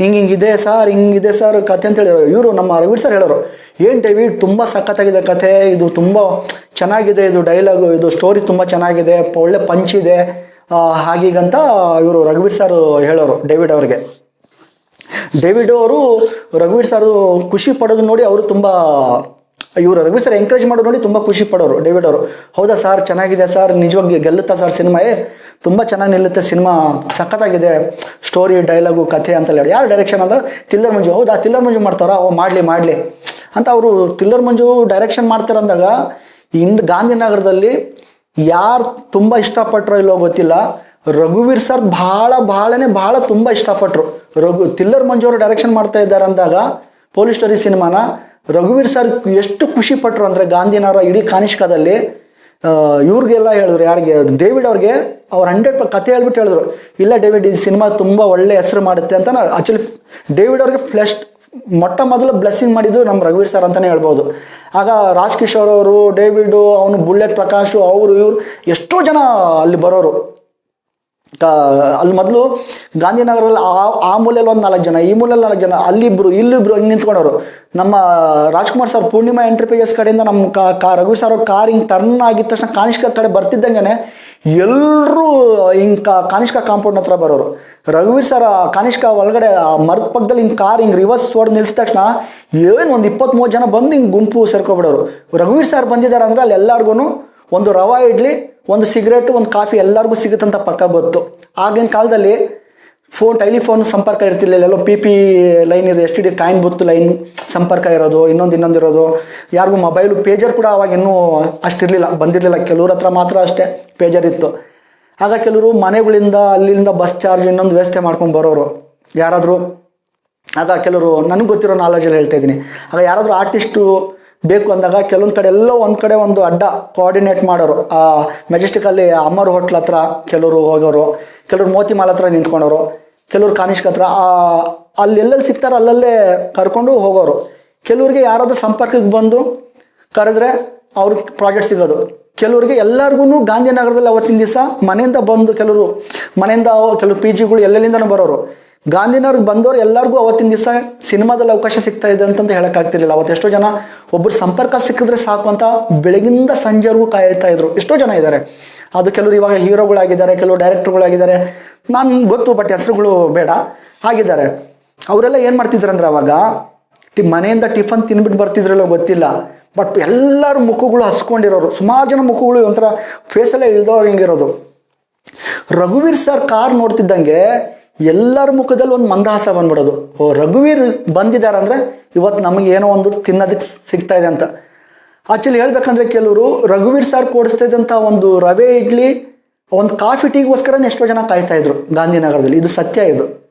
ಹಿಂಗೆ ಹಿಂಗಿದೆ ಸರ್ ಹಿಂಗಿದೆ ಸರ್ ಕಥೆ ಅಂತ ಹೇಳಿ ಇವರು ನಮ್ಮ ರಘುವೀರ್ ಸರ್ ಹೇಳೋರು, ಏನು ಡೇವಿಡ್, ತುಂಬ ಸಖತ್ತಾಗಿದೆ ಕಥೆ. ಇದು ತುಂಬ ಚೆನ್ನಾಗಿದೆ, ಇದು ಡೈಲಾಗು ಇದು ಸ್ಟೋರಿ ತುಂಬ ಚೆನ್ನಾಗಿದೆ. ಒಳ್ಳೆ ಪಂಚ್ ಇದೆ. ಹಾಗೀಗಂತ ಇವರು ರಘುವೀರ್ ಸರ್ ಹೇಳೋರು, ಡೇವಿಡ್ ಅವ್ರಿಗೆ. ಡೇವಿಡ್ ಅವರು ರಘುವೀರ್ ಸರ್ ಖುಷಿ ಪಡೋದು ನೋಡಿ ಅವರು ತುಂಬ ಇವರು ರವಿ ಸರ್ ಎಂಕರೇಜ್ ಮಾಡೋ ನೋಡಿ ತುಂಬ ಖುಷಿ ಪಡೋರು ಡೇವಿಡ್ ಅವರು. ಹೌದಾ ಸರ್ ಚೆನ್ನಾಗಿದೆ ಸರ್ ನಿಜವಾಗಿ ಗೆಲ್ಲುತ್ತಾ ಸರ್ ಸಿನಿಮಾ ಏ? ತುಂಬ ಚೆನ್ನಾಗಿ ನಿಲ್ಲುತ್ತೆ ಸಿನಿಮಾ ಸಖತ್ತಾಗಿದೆ ಸ್ಟೋರಿ ಡೈಲಾಗು ಕಥೆ ಅಂತ ಹೇಳಿ. ಯಾರು ಡೈರೆಕ್ಷನ್ ಅಂದ್ರೆ ತಿಲ್ಲರ್ ಮಂಜು. ಹೌದಾ? ತಿಲ್ಲರ್ ಮಂಜು ಮಾಡ್ತಾರಾ? ಓ, ಮಾಡಲಿ ಮಾಡಲಿ. ಅಂತ ಅವರು ತಿಲ್ಲರ್ ಮಂಜು ಡೈರೆಕ್ಷನ್ ಮಾಡ್ತಾರಂದಾಗ ಇಂದು ಗಾಂಧಿನಗರದಲ್ಲಿ ಯಾರು ತುಂಬ ಇಷ್ಟಪಟ್ಟರೋ ಇಲ್ಲೋ ಗೊತ್ತಿಲ್ಲ, ರಘುವೀರ್ ಸರ್ ಭಾಳ, ಭಾಳನೇ ಭಾಳ ತುಂಬ ಇಷ್ಟಪಟ್ಟರು ರಘು, ತಿಲ್ಲರ್ ಮಂಜು ಅವರು ಡೈರೆಕ್ಷನ್ ಮಾಡ್ತಾ ಇದ್ದಾರೆ ಅಂದಾಗ ಪೊಲೀಸ್ ಸ್ಟೋರಿ ಸಿನಿಮಾನ ರಘುವೀರ್ ಸರ್ ಎಷ್ಟು ಖುಷಿ ಪಟ್ಟರು ಅಂದರೆ ಗಾಂಧಿನವರ ಇಡೀ ಕಾನಿಷ್ಕದಲ್ಲಿ ಇವ್ರಿಗೆಲ್ಲ ಹೇಳಿದ್ರು, ಯಾರಿಗೆ, ಡೇವಿಡ್ ಅವ್ರಿಗೆ ಅವ್ರು ಹಂಡ್ರೆಡ್ ಪ, ಕತೆ ಹೇಳ್ಬಿಟ್ಟು ಹೇಳಿದ್ರು, ಇಲ್ಲ ಡೇವಿಡ್, ಈ ಸಿನಿಮಾ ತುಂಬ ಒಳ್ಳೆ ಹೆಸರು ಮಾಡುತ್ತೆ ಅಂತ ಆ್ಯಕ್ಚುಲಿ ಡೇವಿಡ್ ಅವ್ರಿಗೆ ಫ್ಲೆಶ್ ಮೊಟ್ಟ ಮೊದಲು ಬ್ಲೆಸ್ಸಿಂಗ್ ಮಾಡಿದ್ದು ನಮ್ಮ ರಘುವೀರ್ ಸರ್ ಅಂತಲೇ ಹೇಳ್ಬೋದು. ಆಗ ರಾಜ್ ಕಿಶೋರ್ ಅವರು, ಡೇವಿಡು, ಅವನು ಬುಲ್ಲೆಟ್ ಪ್ರಕಾಶು, ಅವರು, ಇವರು ಎಷ್ಟೋ ಜನ ಅಲ್ಲಿ ಬರೋರು. ಅಲ್ಲಿ ಮೊದಲು ಗಾಂಧಿನಗರದಲ್ಲಿ ಆ ಆ ಮೂಲೆಯಲ್ಲಿ ಒಂದು ನಾಲ್ಕು ಜನ, ಈ ಮೂಲೆಯಲ್ಲಿ ನಾಲ್ಕು ಜನ, ಅಲ್ಲಿಬ್ರು, ಇಲ್ಲಿಬ್ರು ಹಿಂಗೆ ನಿಂತ್ಕೊಂಡವರು? ನಮ್ಮ ರಾಜ್ಕುಮಾರ್ ಸರ್ ಪೂರ್ಣಿಮಾ ಎಂಟರ್ಪ್ರೈಸಸ್ ಕಡೆಯಿಂದ ನಮ್ಮ ಕಾ ರಘು ಸರ್ ಅವ್ರ ಕಾರ್ ಹಿಂಗೆ ಟರ್ನ್ ಆಗಿದ ತಕ್ಷಣ ಕಾನಿಷ್ಕ ಕಡೆ ಬರ್ತಿದ್ದಂಗೆ ಎಲ್ಲರೂ ಹಿಂಗೆ ಕಾ, ಕಾನಿಷ್ಕ ಕಾಂಪೌಂಡ್ ಹತ್ರ ಬರೋರು. ರಘುವೀರ್ ಸರ್ ಕಾನಿಷ್ಕ ಒಳಗಡೆ ಮರದ ಪಕ್ಕದಲ್ಲಿ ಹಿಂಗೆ ಕಾರ್ ಹಿಂಗೆ ರಿವರ್ಸ್ ಹೊಡೆದು ನಿಲ್ಸಿದ ತಕ್ಷಣ ಏನು ಒಂದು ಇಪ್ಪತ್ತ್ಮೂರು ಜನ ಬಂದು ಹಿಂಗೆ ಗುಂಪು ಸೇರ್ಕೊಬಿಡೋರು. ರಘುವೀರ್ ಸರ್ ಬಂದಿದ್ದಾರೆ ಅಂದರೆ ಅಲ್ಲಿ ಎಲ್ಲರಿಗೂ ಒಂದು ರವಾ ಇಡ್ಲಿ ಒಂದು ಸಿಗರೇಟು, ಒಂದು ಕಾಫಿ ಎಲ್ಲರಿಗೂ ಸಿಗುತ್ತಂತ ಪಕ್ಕ ಗೊತ್ತು. ಆಗಿನ ಕಾಲದಲ್ಲಿ ಫೋನ್, ಟೆಲಿಫೋನ್ ಸಂಪರ್ಕ ಇರ್ತಿರ್ಲಿಲ್ಲ. ಎಲ್ಲೋ ಪಿ ಪಿ ಲೈನ್ ಇರೋ ಎಷ್ಟು ಡಿ ಕಾಯಿನ್ ಬುತ್ತು ಲೈನ್ ಸಂಪರ್ಕ ಇರೋದು, ಇನ್ನೊಂದು ಇನ್ನೊಂದು ಇರೋದು. ಯಾರಿಗೂ ಮೊಬೈಲು ಪೇಜರ್ ಕೂಡ ಅವಾಗ ಇನ್ನೂ ಅಷ್ಟಿರಲಿಲ್ಲ, ಬಂದಿರಲಿಲ್ಲ. ಕೆಲವ್ರ ಹತ್ರ ಮಾತ್ರ ಅಷ್ಟೇ ಪೇಜರ್ ಇತ್ತು. ಆಗ ಕೆಲವರು ಮನೆಗಳಿಂದ, ಅಲ್ಲಿಂದ ಬಸ್ ಚಾರ್ಜ್ ಇನ್ನೊಂದು ವ್ಯವಸ್ಥೆ ಮಾಡ್ಕೊಂಡು ಬರೋರು. ಯಾರಾದರೂ, ಆಗ ಕೆಲವರು, ನನಗೆ ಗೊತ್ತಿರೋ ನಾಲೆಜಲ್ಲಿ ಹೇಳ್ತಾ ಇದ್ದೀನಿ. ಆಗ ಯಾರಾದರೂ ಆರ್ಟಿಸ್ಟು ಬೇಕು ಅಂದಾಗ ಕೆಲವೊಂದು ಕಡೆ ಎಲ್ಲೋ ಒಂದು ಕಡೆ ಒಂದು ಅಡ್ಡ ಕೋಆರ್ಡಿನೇಟ್ ಮಾಡೋರು. ಆ ಮೆಜೆಸ್ಟಿಕಲ್ಲಿ ಅಮ್ಮರ್ ಹೋಟ್ಲ್ ಹತ್ರ ಕೆಲವರು ಹೋಗೋರು ಕೆಲವರು ಮೋತಿ ಮಾಲ್ ಹತ್ರ ನಿಂತ್ಕೊಂಡವರು ಕೆಲವರು ಕಾನಿಷ್ಕ ಹತ್ರ ಆ, ಅಲ್ಲಿ ಎಲ್ಲೆಲ್ಲಿ ಸಿಗ್ತಾರೋ ಅಲ್ಲಲ್ಲೇ ಕರ್ಕೊಂಡು ಹೋಗೋರು. ಕೆಲವ್ರಿಗೆ ಯಾರಾದರೂ ಸಂಪರ್ಕಕ್ಕೆ ಬಂದು ಕರೆದ್ರೆ ಅವ್ರಿಗೆ ಪ್ರಾಜೆಕ್ಟ್ ಸಿಗೋದು. ಕೆಲವರಿಗೆ ಎಲ್ಲರಿಗೂ ಗಾಂಧಿನಗರದಲ್ಲಿ ಅವತ್ತಿನ ದಿವಸ ಮನೆಯಿಂದ ಬಂದು ಕೆಲವರು ಮನೆಯಿಂದ ಕೆಲವು ಪಿ ಜಿಗಳು ಎಲ್ಲೆಲ್ಲಿಂದನೂ ಬರೋರು. ಗಾಂಧಿನಗರ್ಗೆ ಬಂದವರು ಎಲ್ಲರಿಗೂ ಅವತ್ತಿನ ದಿವಸ ಸಿನಿಮಾದಲ್ಲಿ ಅವಕಾಶ ಸಿಗ್ತಾ ಇದೆ ಅಂತಂತ ಹೇಳೋಕ್ಕಾಗ್ತಿರ್ಲಿಲ್ಲ ಅವತ್ತು ಎಷ್ಟೋ ಜನ ಒಬ್ಬರು ಸಂಪರ್ಕ ಸಿಕ್ಕಿದ್ರೆ ಸಾಕು ಅಂತ ಬೆಳಗಿಂದ ಸಂಜೆವರೆಗೂ ಕಾಯ್ತಾ ಇದ್ರು. ಎಷ್ಟೋ ಜನ ಇದ್ದಾರೆ ಅದು ಕೆಲವರು ಇವಾಗ ಹೀರೋಗಳಾಗಿದ್ದಾರೆ ಕೆಲವು ಡೈರೆಕ್ಟರ್ಗಳಾಗಿದ್ದಾರೆ. ನಾನು ಗೊತ್ತು, ಬಟ್ ಹೆಸರುಗಳು ಬೇಡ. ಆಗಿದ್ದಾರೆ ಅವರೆಲ್ಲ ಏನು ಮಾಡ್ತಿದ್ರು ಅಂದ್ರೆ ಅವಾಗ ಟಿ ಮನೆಯಿಂದ ಟಿಫನ್ ತಿನ್ಬಿಟ್ಟು ಬರ್ತಿದ್ರಲ್ಲ ಗೊತ್ತಿಲ್ಲ. ಬಟ್ ಎಲ್ಲರ ಮುಖಗಳು ಹಸ್ಕೊಂಡಿರೋರು. ಸುಮಾರು ಜನ ಮುಖಗಳು ಒಂಥರ ಫೇಸಲ್ಲೇ ಇಳ್ದೋ ಹಿಂಗಿರೋದು. ರಘುವೀರ್ ಸರ್ ಕಾರ್ ನೋಡ್ತಿದ್ದಂಗೆ ಎಲ್ಲರ ಮುಖದಲ್ಲಿ ಒಂದು ಮಂದಹಾಸ ಬಂದ್ಬಿಡೋದು. ಓ, ರಘುವೀರ್ ಬಂದಿದ್ದಾರೆ ಅಂದರೆ ಇವತ್ತು ನಮಗೆ ಏನೋ ಒಂದು ತಿನ್ನೋದಕ್ಕೆ ಸಿಗ್ತಾ ಇದೆ ಅಂತ. ಆಕ್ಚುಲಿ ಹೇಳ್ಬೇಕಂದ್ರೆ ಕೆಲವರು, ರಘುವೀರ್ ಸರ್ ಕೊಡಿಸ್ತಾ ಇದ್ದಂಥ ಒಂದು ರವೆ ಇಡ್ಲಿ, ಒಂದು ಕಾಫಿ ಟೀಗೋಸ್ಕರನೇ ಎಷ್ಟೋ ಜನ ಕಾಯ್ತಾ ಇದ್ರು ಗಾಂಧಿನಗರದಲ್ಲಿ. ಇದು ಸತ್ಯ ಇದು.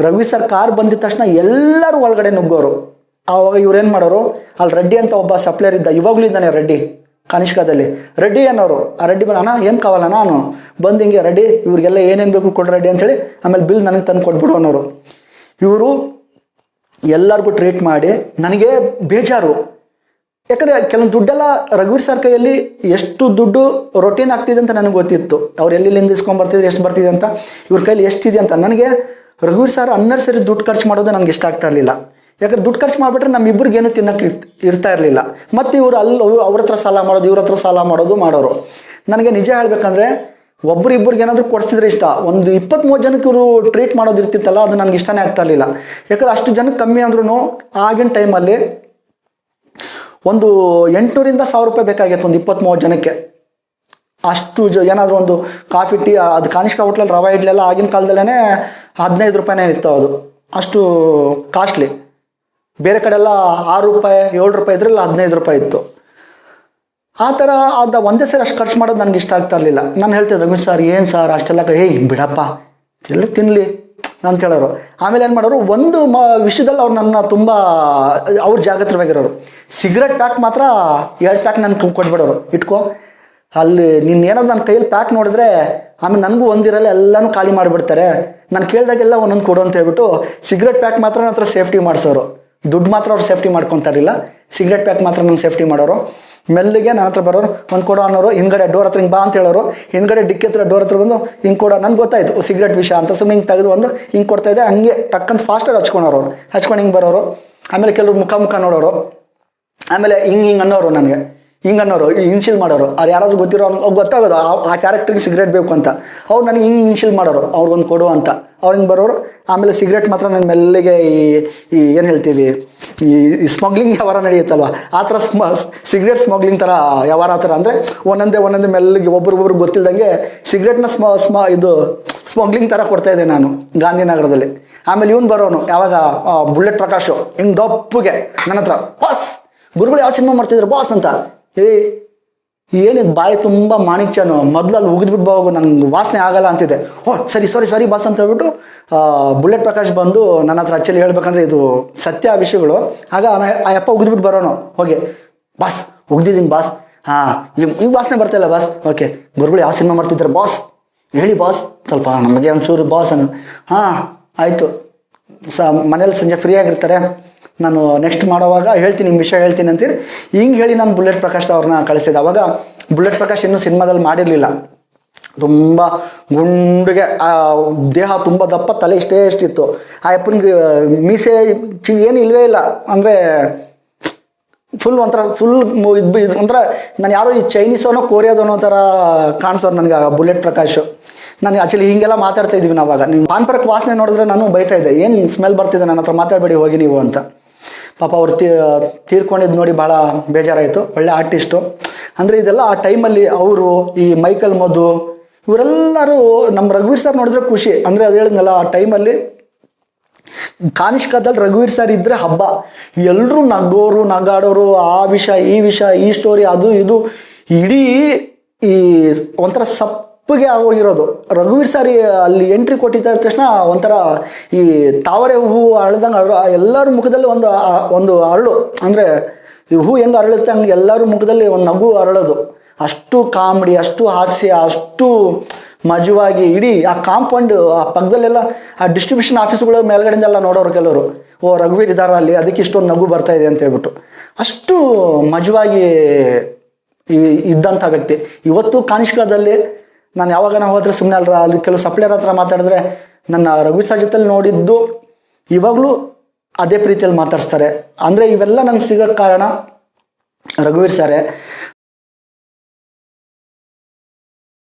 ರಘುವೀರ್ ಸರ್ ಕಾರ್ ಬಂದಿದ ತಕ್ಷಣ ಎಲ್ಲರೂ ಒಳಗಡೆ ನುಗ್ಗೋರು. ಆವಾಗ ಇವ್ರೇನು ಮಾಡೋರು, ಅಲ್ಲಿ ರೆಡ್ಡಿ ಅಂತ ಒಬ್ಬ ಸಪ್ಲೈಯರ್ ಇದ್ದ, ಇವಾಗಲೂ ಇದ್ದಾನೆ ರೆಡ್ಡಿ. ಕನಿಷ್ಕದಲ್ಲಿ, ರೆಡ್ಡಿ ಅನ್ನೋರು, ಆ ರೆಡ್ಡಿ ಬಂದ, ಅಣ್ಣ, ಏನು ಕಾವಲ್ಲ ನಾನು? ಬಂದು ಹಿಂಗೆ ರೆಡ್ಡಿ, ಇವ್ರಿಗೆಲ್ಲ ಏನೇನು ಬೇಕು ಕೊಡು ರೆಡ್ಡಿ ಅಂತೇಳಿ ಆಮೇಲೆ ಬಿಲ್ ನನಗೆ ತಂದು ಕೊಟ್ಬಿಡು ಅನ್ನೋರು. ಇವರು ಎಲ್ಲರಿಗೂ ಟ್ರೀಟ್ ಮಾಡಿ, ನನಗೆ ಬೇಜಾರು. ಯಾಕಂದರೆ ಕೆಲವೊಂದು ದುಡ್ಡೆಲ್ಲ ರಘುವೀರ್ ಸರ್ ಕೈಯಲ್ಲಿ ಎಷ್ಟು ದುಡ್ಡು ರೊಟೀನ್ ಆಗ್ತಿದೆ ಅಂತ ನನಗೆ ಗೊತ್ತಿತ್ತು. ಅವ್ರು ಎಲ್ಲಿಂದ ಇಸ್ಕೊಂಬರ್ತಿದ್ರು ಎಷ್ಟು ಬರ್ತಿದೆ ಅಂತ. ಇವ್ರ ಕೈಯಲ್ಲಿ ಎಷ್ಟಿದೆ ಅಂತ. ನನಗೆ ರಘುವೀರ್ ಸರ್ ಅನ್ನರ್ಸರಿ ದುಡ್ಡು ಖರ್ಚು ಮಾಡೋದು ನನಗೆ ಇಷ್ಟ ಆಗ್ತಾ ಇರಲಿಲ್ಲ. ಯಾಕಂದ್ರೆ ದುಡ್ಡು ಖರ್ಚು ಮಾಡಿಬಿಟ್ರೆ ನಮ್ಮಿಬ್ಬರಿಗೆ ಏನು ತಿನ್ನಕ್ಕೆ ಇರ್ತ- ಇರಲಿಲ್ಲ. ಮತ್ತು ಇವರು ಅಲ್ಲಿ ಅವ್ರ ಹತ್ರ ಸಾಲ ಮಾಡೋದು, ಇವ್ರ ಹತ್ರ ಸಾಲ ಮಾಡೋದು ಮಾಡೋರು. ನನಗೆ ನಿಜ ಹೇಳ್ಬೇಕಂದ್ರೆ ಒಬ್ಬರಿಬ್ಬರಿಗೆ ಏನಾದರೂ ಕೊಡಿಸಿದ್ರೆ ಇಷ್ಟ. ಒಂದು ಇಪ್ಪತ್ತ್ಮೂರು ಜನಕ್ಕೆ ಇವರು ಟ್ರೀಟ್ ಮಾಡೋದು ಇರ್ತಿತ್ತಲ್ಲ, ಅದು ನನಗೆ ಇಷ್ಟನೇ ಆಗ್ತಾ ಇರಲಿಲ್ಲ. ಯಾಕಂದ್ರೆ ಅಷ್ಟು ಜನಕ್ಕೆ ಕಮ್ಮಿ ಅಂದ್ರೂ ಆಗಿನ ಟೈಮಲ್ಲಿ ಒಂದು ಎಂಟುನೂರಿಂದ ಸಾವಿರ ರೂಪಾಯಿ ಬೇಕಾಗಿತ್ತು ಒಂದು ಇಪ್ಪತ್ತ್ಮೂವತ್ತು ಜನಕ್ಕೆ. ಅಷ್ಟು ಜ ಏನಾದರೂ ಒಂದು ಕಾಫಿ, ಟೀ, ಅದು ಕಾನಿಷ್ಕ ಹೋಟ್ಲಲ್ಲಿ ರವೆ ಇಡ್ಲಿ ಎಲ್ಲ ಆಗಿನ ಕಾಲದಲ್ಲೇ ಹದಿನೈದು ರೂಪಾಯಿನೇ ಇತ್ತು ಅದು. ಅಷ್ಟು ಕಾಸ್ಟ್ಲಿ ಬೇರೆ ಕಡೆ ಎಲ್ಲ ಆರು ರೂಪಾಯಿ, ಏಳು ರೂಪಾಯಿ ಇದ್ರಲ್ಲಿ ಹದಿನೈದು ರೂಪಾಯಿ ಇತ್ತು. ಆ ಥರ ಅದು ಒಂದೇ ಸರಿ ಅಷ್ಟು ಖರ್ಚು ಮಾಡೋದು ನನಗೆ ಇಷ್ಟ ಆಗ್ತಾ ಇರಲಿಲ್ಲ. ನಾನು ಹೇಳ್ತಿದ್ದೆ ರಮೇಶ್ ಸರ್ ಏನು ಸರ್ ಅಷ್ಟೆಲ್ಲ ಏಯ್, ಬಿಡಪ್ಪ, ಎಲ್ಲ ತಿನ್ನಲಿ ಅಂತ ಹೇಳೋರು. ಆಮೇಲೆ ಏನು ಮಾಡೋರು, ಒಂದು ಮ, ವಿಷಯದಲ್ಲಿ ಅವ್ರು ನನ್ನ ತುಂಬ, ಅವ್ರ ಜಾಗೃತವಾಗಿರೋರು ಸಿಗರೆಟ್ ಪ್ಯಾಕ್ ಮಾತ್ರ ಎರಡು ಪ್ಯಾಕ್ ನನಗೆ ಕೊಟ್ಬಿಡೋರು. ಇಟ್ಕೋ, ಅಲ್ಲಿ ನೀನು ಏನಾದ್ರು ನನ್ನ ಕೈಯಲ್ಲಿ ಪ್ಯಾಕ್ ನೋಡಿದ್ರೆ, ಆಮೇಲೆ ನನಗೂ ಒಂದಿರಲ್ಲ, ಎಲ್ಲನೂ ಖಾಲಿ ಮಾಡಿಬಿಡ್ತಾರೆ. ನಾನು ಕೇಳಿದಾಗೆಲ್ಲ ಒಂದೊಂದು ಕೊಡು ಅಂತ ಹೇಳ್ಬಿಟ್ಟು, ಸಿಗರೆಟ್ ಪ್ಯಾಕ್ ಮಾತ್ರ ನನ್ನ ಹತ್ರ ಸೇಫ್ಟಿ ಮಾಡಿಸೋರು. ದುಡ್ಡು ಮಾತ್ರ ಅವ್ರು ಸೇಫ್ಟಿ ಮಾಡ್ಕೊತಾ ಇರಲಿಲ್ಲ. ಸಿಗರೆಟ್ ಪ್ಯಾಕ್ ಮಾತ್ರ ನನ್ನ ಸೇಫ್ಟಿ ಮಾಡೋರು. ಮೆಲ್ಲಿಗೆ ನನ್ನ ಹತ್ರ ಬರೋರು, ಒಂದು ಕೊಡೋ ಅನ್ನೋರು, ಹಿಂದ್ಗಡೆ ಡೋರ್ ಹತ್ರ ಹಿಂಗೆ ಬಾ ಅಂತ ಹೇಳೋರು, ಹಿಂದ್ಗಡೆ ಡಿಕ್ಕಿ ಹತ್ರ ಡೋರ್ ಹತ್ರ ಬಂದು ಹಿಂಗೆ ಕೊಡೋ, ನನಗೆ ಗೊತ್ತಾಯ್ತು ಸಿಗರೆಟ್ ವಿಷಯ ಅಂತ ಸುಮ್ಮನೆ ಹಿಂಗೆ ತೆಗೆದು ಬಂದು ಹಿಂಗೆ ಕೊಡ್ತಾ ಇದೆ ಹಂಗೆ ಟಕ್ಕಂತ ಫಾಸ್ಟಾಗಿ ಹಚ್ಕೊಳೋರು ಹಚ್ಕೊಂಡು ಹಿಂಗೆ ಬರೋರು. ಆಮೇಲೆ ಕೆಲವರು ಮುಖ ಮುಖ ನೋಡೋರು. ಆಮೇಲೆ ಹಿಂಗೆ ಹಿಂಗೆ ಅನ್ನೋರು ನನಗೆ. ಹಿಂಗೆ ಅನ್ನೋರು ಇನ್ಶಿಲ್ ಮಾಡೋರು, ಅವ್ರು ಯಾರಾದರೂ ಗೊತ್ತಿರೋ ಅವ್ರಿಗೆ ಗೊತ್ತಾಗೋದು, ಆ- ಕ್ಯಾರೆಕ್ಟ್ರಿಗೆ ಸಿಗರೇಟ್ ಬೇಕು ಅಂತ. ಅವ್ರು ನನಗೆ ಹಿಂಗೆ ಇನ್ಶಿಲ್ ಮಾಡೋರು ಅವ್ರಿಗೊಂದು ಕೊಡು ಅಂತ. ಅವ್ರು ಹಿಂಗೆ ಬರೋರು, ಆಮೇಲೆ ಸಿಗರೇಟ್ ಮಾತ್ರ ನಾನು ಮೆಲ್ಲಿಗೆ ಈ ಈ ಏನು ಹೇಳ್ತೀವಿ, ಈ ಸ್ಮಗ್ಲಿಂಗ್ ವ್ಯವಹಾರ ನಡೆಯುತ್ತಲ್ವ? ಆ ಥರ ಸ್ಮ ಸಿಗರೇಟ್ ಸ್ಮಗ್ಲಿಂಗ್ ಥರ ವ್ಯವಹಾರ ಆ ಥರ ಅಂದರೆ ಒಂದೊಂದೇ ಒಂದೊಂದೇ ಮೆಲ್ಲಿಗೆ ಒಬ್ರಿಗೊಬ್ರು ಗೊತ್ತಿಲ್ಲದಂಗೆ ಸಿಗರೇಟ್ನ ಸ್ಮ ಸ್ಮ ಇದು ಸ್ಮಗ್ಲಿಂಗ್ ಥರ ಕೊಡ್ತಾ ಇದ್ದೆ ನಾನು ಗಾಂಧಿನಗರದಲ್ಲಿ. ಆಮೇಲೆ ಇವನು ಬರೋನು, ಯಾವಾಗ ಬುಲೆಟ್ ಪ್ರಕಾಶು, ಹಿಂಗೆ ದಪ್ಪಗೆ ನನ್ನ ಹತ್ರ ಬಾಸ್, ಗುರುಗಳು ಯಾವ ಸಿನಿಮಾ ಮಾಡ್ತಿದ್ರು, ಬಾಸ್ ಅಂತ. ಏ ಏನಿದು ಬಾಯಿ ತುಂಬ ಮಾಣಿಕ್ಯನು ಮೊದಲು ಅಲ್ಲಿ ಉಗಿದ್ಬಿಟ್ಟು ಹೋಗು ವಾಸನೆ ಆಗಲ್ಲ ಅಂತಿದೆ. ಓ, ಸರಿ ಸಾರಿ ಸಾರಿ ಬಾಸ್ ಅಂತ ಹೇಳ್ಬಿಟ್ಟು ಬುಲೆಟ್ ಪ್ರಕಾಶ್ ಬಂದು ನನ್ನ ಹತ್ರ ಆ್ಯಕ್ಚುಲಿ ಹೇಳ್ಬೇಕಂದ್ರೆ ಇದು ಸತ್ಯ ವಿಷಯಗಳು. ಆಗ ಆ ಬಿಟ್ಟು ಉಗಿದ್ಬಿಟ್ಟು ಬರೋನು, ಹೋಗಿ, ಬಾಸ್, ಉಗ್ದಿದ್ದೀನಿ ಬಾಸ್. ಹಾಂ, ಈಗ ವಾಸನೆ ಬರ್ತಾಯಿಲ್ಲ ಬಾಸ್. ಓಕೆ, ಗುರುಗಳು ಯಾವ ಸಿನಿಮಾ ಮಾಡ್ತಿದ್ದಾರೆ ಬಾಸ್? ಹೇಳಿ ಬಾಸ್, ಸ್ವಲ್ಪ ನಮಗೆ ಒಂಚೂರು ಬಾಸ್ ಅನ್ನು ಹಾಂ, ಆಯಿತು. ಸ ಮನೇಲಿ ಸಂಜೆ ಫ್ರೀ ಆಗಿರ್ತಾರೆ. ನಾನು ನೆಕ್ಸ್ಟ್ ಮಾಡೋವಾಗ ಹೇಳ್ತೀನಿ ನಿಮ್ಮ ವಿಷಯ ಹೇಳ್ತೀನಿ ಅಂತೇಳಿ ಹಿಂಗೆ ಹೇಳಿ ನಾನು ಬುಲೆಟ್ ಪ್ರಕಾಶ್ ಅವ್ರನ್ನ ಕಳಿಸಿದೆ. ಅವಾಗ ಬುಲೆಟ್ ಪ್ರಕಾಶ್ ಇನ್ನೂ ಸಿನಿಮಾದಲ್ಲಿ ಮಾಡಿರಲಿಲ್ಲ. ತುಂಬ ಗುಂಡಿಗೆ, ಆ ದೇಹ ತುಂಬ ದಪ್ಪ, ತಲೆ ಇಷ್ಟೇ ಇಷ್ಟಿತ್ತು. ಆ ಅಪ್ಪನಿಗೆ ಮೀಸೆ ಏನು ಇಲ್ಲವೇ ಇಲ್ಲ. ಅಂದರೆ ಫುಲ್ ಒಂಥರ ಫುಲ್ ಇದು ಇದು ಅಂದ್ರೆ ನಾನು ಯಾರೋ ಈ ಚೈನೀಸೋನೋ ಕೊರಿಯಾದವನೋ ಥರ ಕಾಣಿಸೋರು ನನಗೆ ಆ ಬುಲೆಟ್ ಪ್ರಕಾಶ್. ನಾನು ಆ್ಯಕ್ಚುಲಿ ಹೀಗೆಲ್ಲ ಮಾತಾಡ್ತಾ ಇದ್ವಿ ನಾವಾಗ. ನೀವು ಪಾನ್ಪರಕ್ಕೆ ವಾಸನೆ ನೋಡಿದ್ರೆ ನಾನು ಬೈತಾ ಇದ್ದೆ. ಏನು ಸ್ಮೆಲ್ ಬರ್ತಿದೆ? ನನ್ನ ಹತ್ರ ಮಾತಾಡಬೇಡಿ, ಹೋಗಿ ನೀವು ಅಂತ. ಪಾಪ ಅವ್ರು ತೀ ತೀರ್ಕೊಂಡಿದ್ದು ನೋಡಿ ಭಾಳ ಬೇಜಾರಾಯಿತು. ಒಳ್ಳೆ ಆರ್ಟಿಸ್ಟು ಅಂದರೆ ಇದೆಲ್ಲ ಆ ಟೈಮಲ್ಲಿ ಅವರು, ಈ ಮೈಕಲ್ ಮಧು, ಇವರೆಲ್ಲರೂ ನಮ್ಮ ರಘುವೀರ್ ಸರ್ ನೋಡಿದ್ರೆ ಖುಷಿ. ಅಂದರೆ ಅದು ಹೇಳಿದ್ನಲ್ಲ, ಆ ಟೈಮಲ್ಲಿ ಕಾನಿಷ್ಕಾದಲ್ಲಿ ರಘುವೀರ್ ಸರ್ ಇದ್ದರೆ ಹಬ್ಬ. ಎಲ್ಲರೂ ನಗೋರು ನಗಾಡೋರು, ಆ ವಿಷಯ, ಈ ವಿಷಯ, ಈ ಸ್ಟೋರಿ ಅದು, ಇದು, ಇಡೀ ಈ ಒಂಥರ ಸಪ್ಪಗೆ ಆಗೋಗಿರೋದು. ರಘುವೀರ್ ಸಾರಿ ಅಲ್ಲಿ ಎಂಟ್ರಿ ಕೊಟ್ಟಿದ್ದ ತಕ್ಷಣ ಒಂಥರ ಈ ತಾವರೆ ಹೂವು ಅರಳ್ದಂಗೆ ಅರಳು ಎಲ್ಲರ ಮುಖದಲ್ಲಿ ಒಂದು ಒಂದು ಅರಳು. ಅಂದರೆ ಈ ಹೂ ಹೆಂಗೆ ಅರಳುತ್ತೆ ಹಂಗೆ ಎಲ್ಲರ ಮುಖದಲ್ಲಿ ಒಂದು ನಗು ಅರಳೋದು. ಅಷ್ಟು ಕಾಮಿಡಿ, ಅಷ್ಟು ಹಾಸ್ಯ, ಅಷ್ಟು ಮಜವಾಗಿ ಇಡೀ ಆ ಕಾಂಪೌಂಡ್ ಆ ಪಕ್ಕದಲ್ಲೆಲ್ಲ ಆ ಡಿಸ್ಟ್ರಿಬ್ಯೂಷನ್ ಆಫೀಸ್ಗಳು ಮೇಲ್ಗಡೆಯಿಂದೆಲ್ಲ ನೋಡೋರು ಕೆಲವರು. ಓ ರಘುವೀರ್ ಇದಾರ ಅಲ್ಲಿ, ಅದಕ್ಕೆ ಇಷ್ಟೊಂದು ನಗು ಬರ್ತಾ ಇದೆ ಅಂತ ಹೇಳ್ಬಿಟ್ಟು. ಅಷ್ಟು ಮಜವಾಗಿ ಇದ್ದಂಥ ವ್ಯಕ್ತಿ. ಇವತ್ತು ಕಾನಿಷ್ಕದಲ್ಲಿ ನಾನು ಯಾವಾಗ ನಾವು ಹೋದ್ರೆ ಸುಮ್ಮನೆ ಅಲ್ರ? ಅಲ್ಲಿ ಕೆಲವು ಸಪ್ಲೈಯರ್ ಹತ್ರ ಮಾತಾಡಿದ್ರೆ ನನ್ನ ರಘುವೀರ್ ಸರ್ ಜೊತೆಲಿ ನೋಡಿದ್ದು ಇವಾಗಲೂ ಅದೇ ಪ್ರೀತಿಯಲ್ಲಿ ಮಾತಾಡಿಸ್ತಾರೆ. ಅಂದರೆ ಇವೆಲ್ಲ ನಂಗೆ ಸಿಗೋಕ್ಕೆ ಕಾರಣ ರಘುವೀರ್ ಸಾರೇ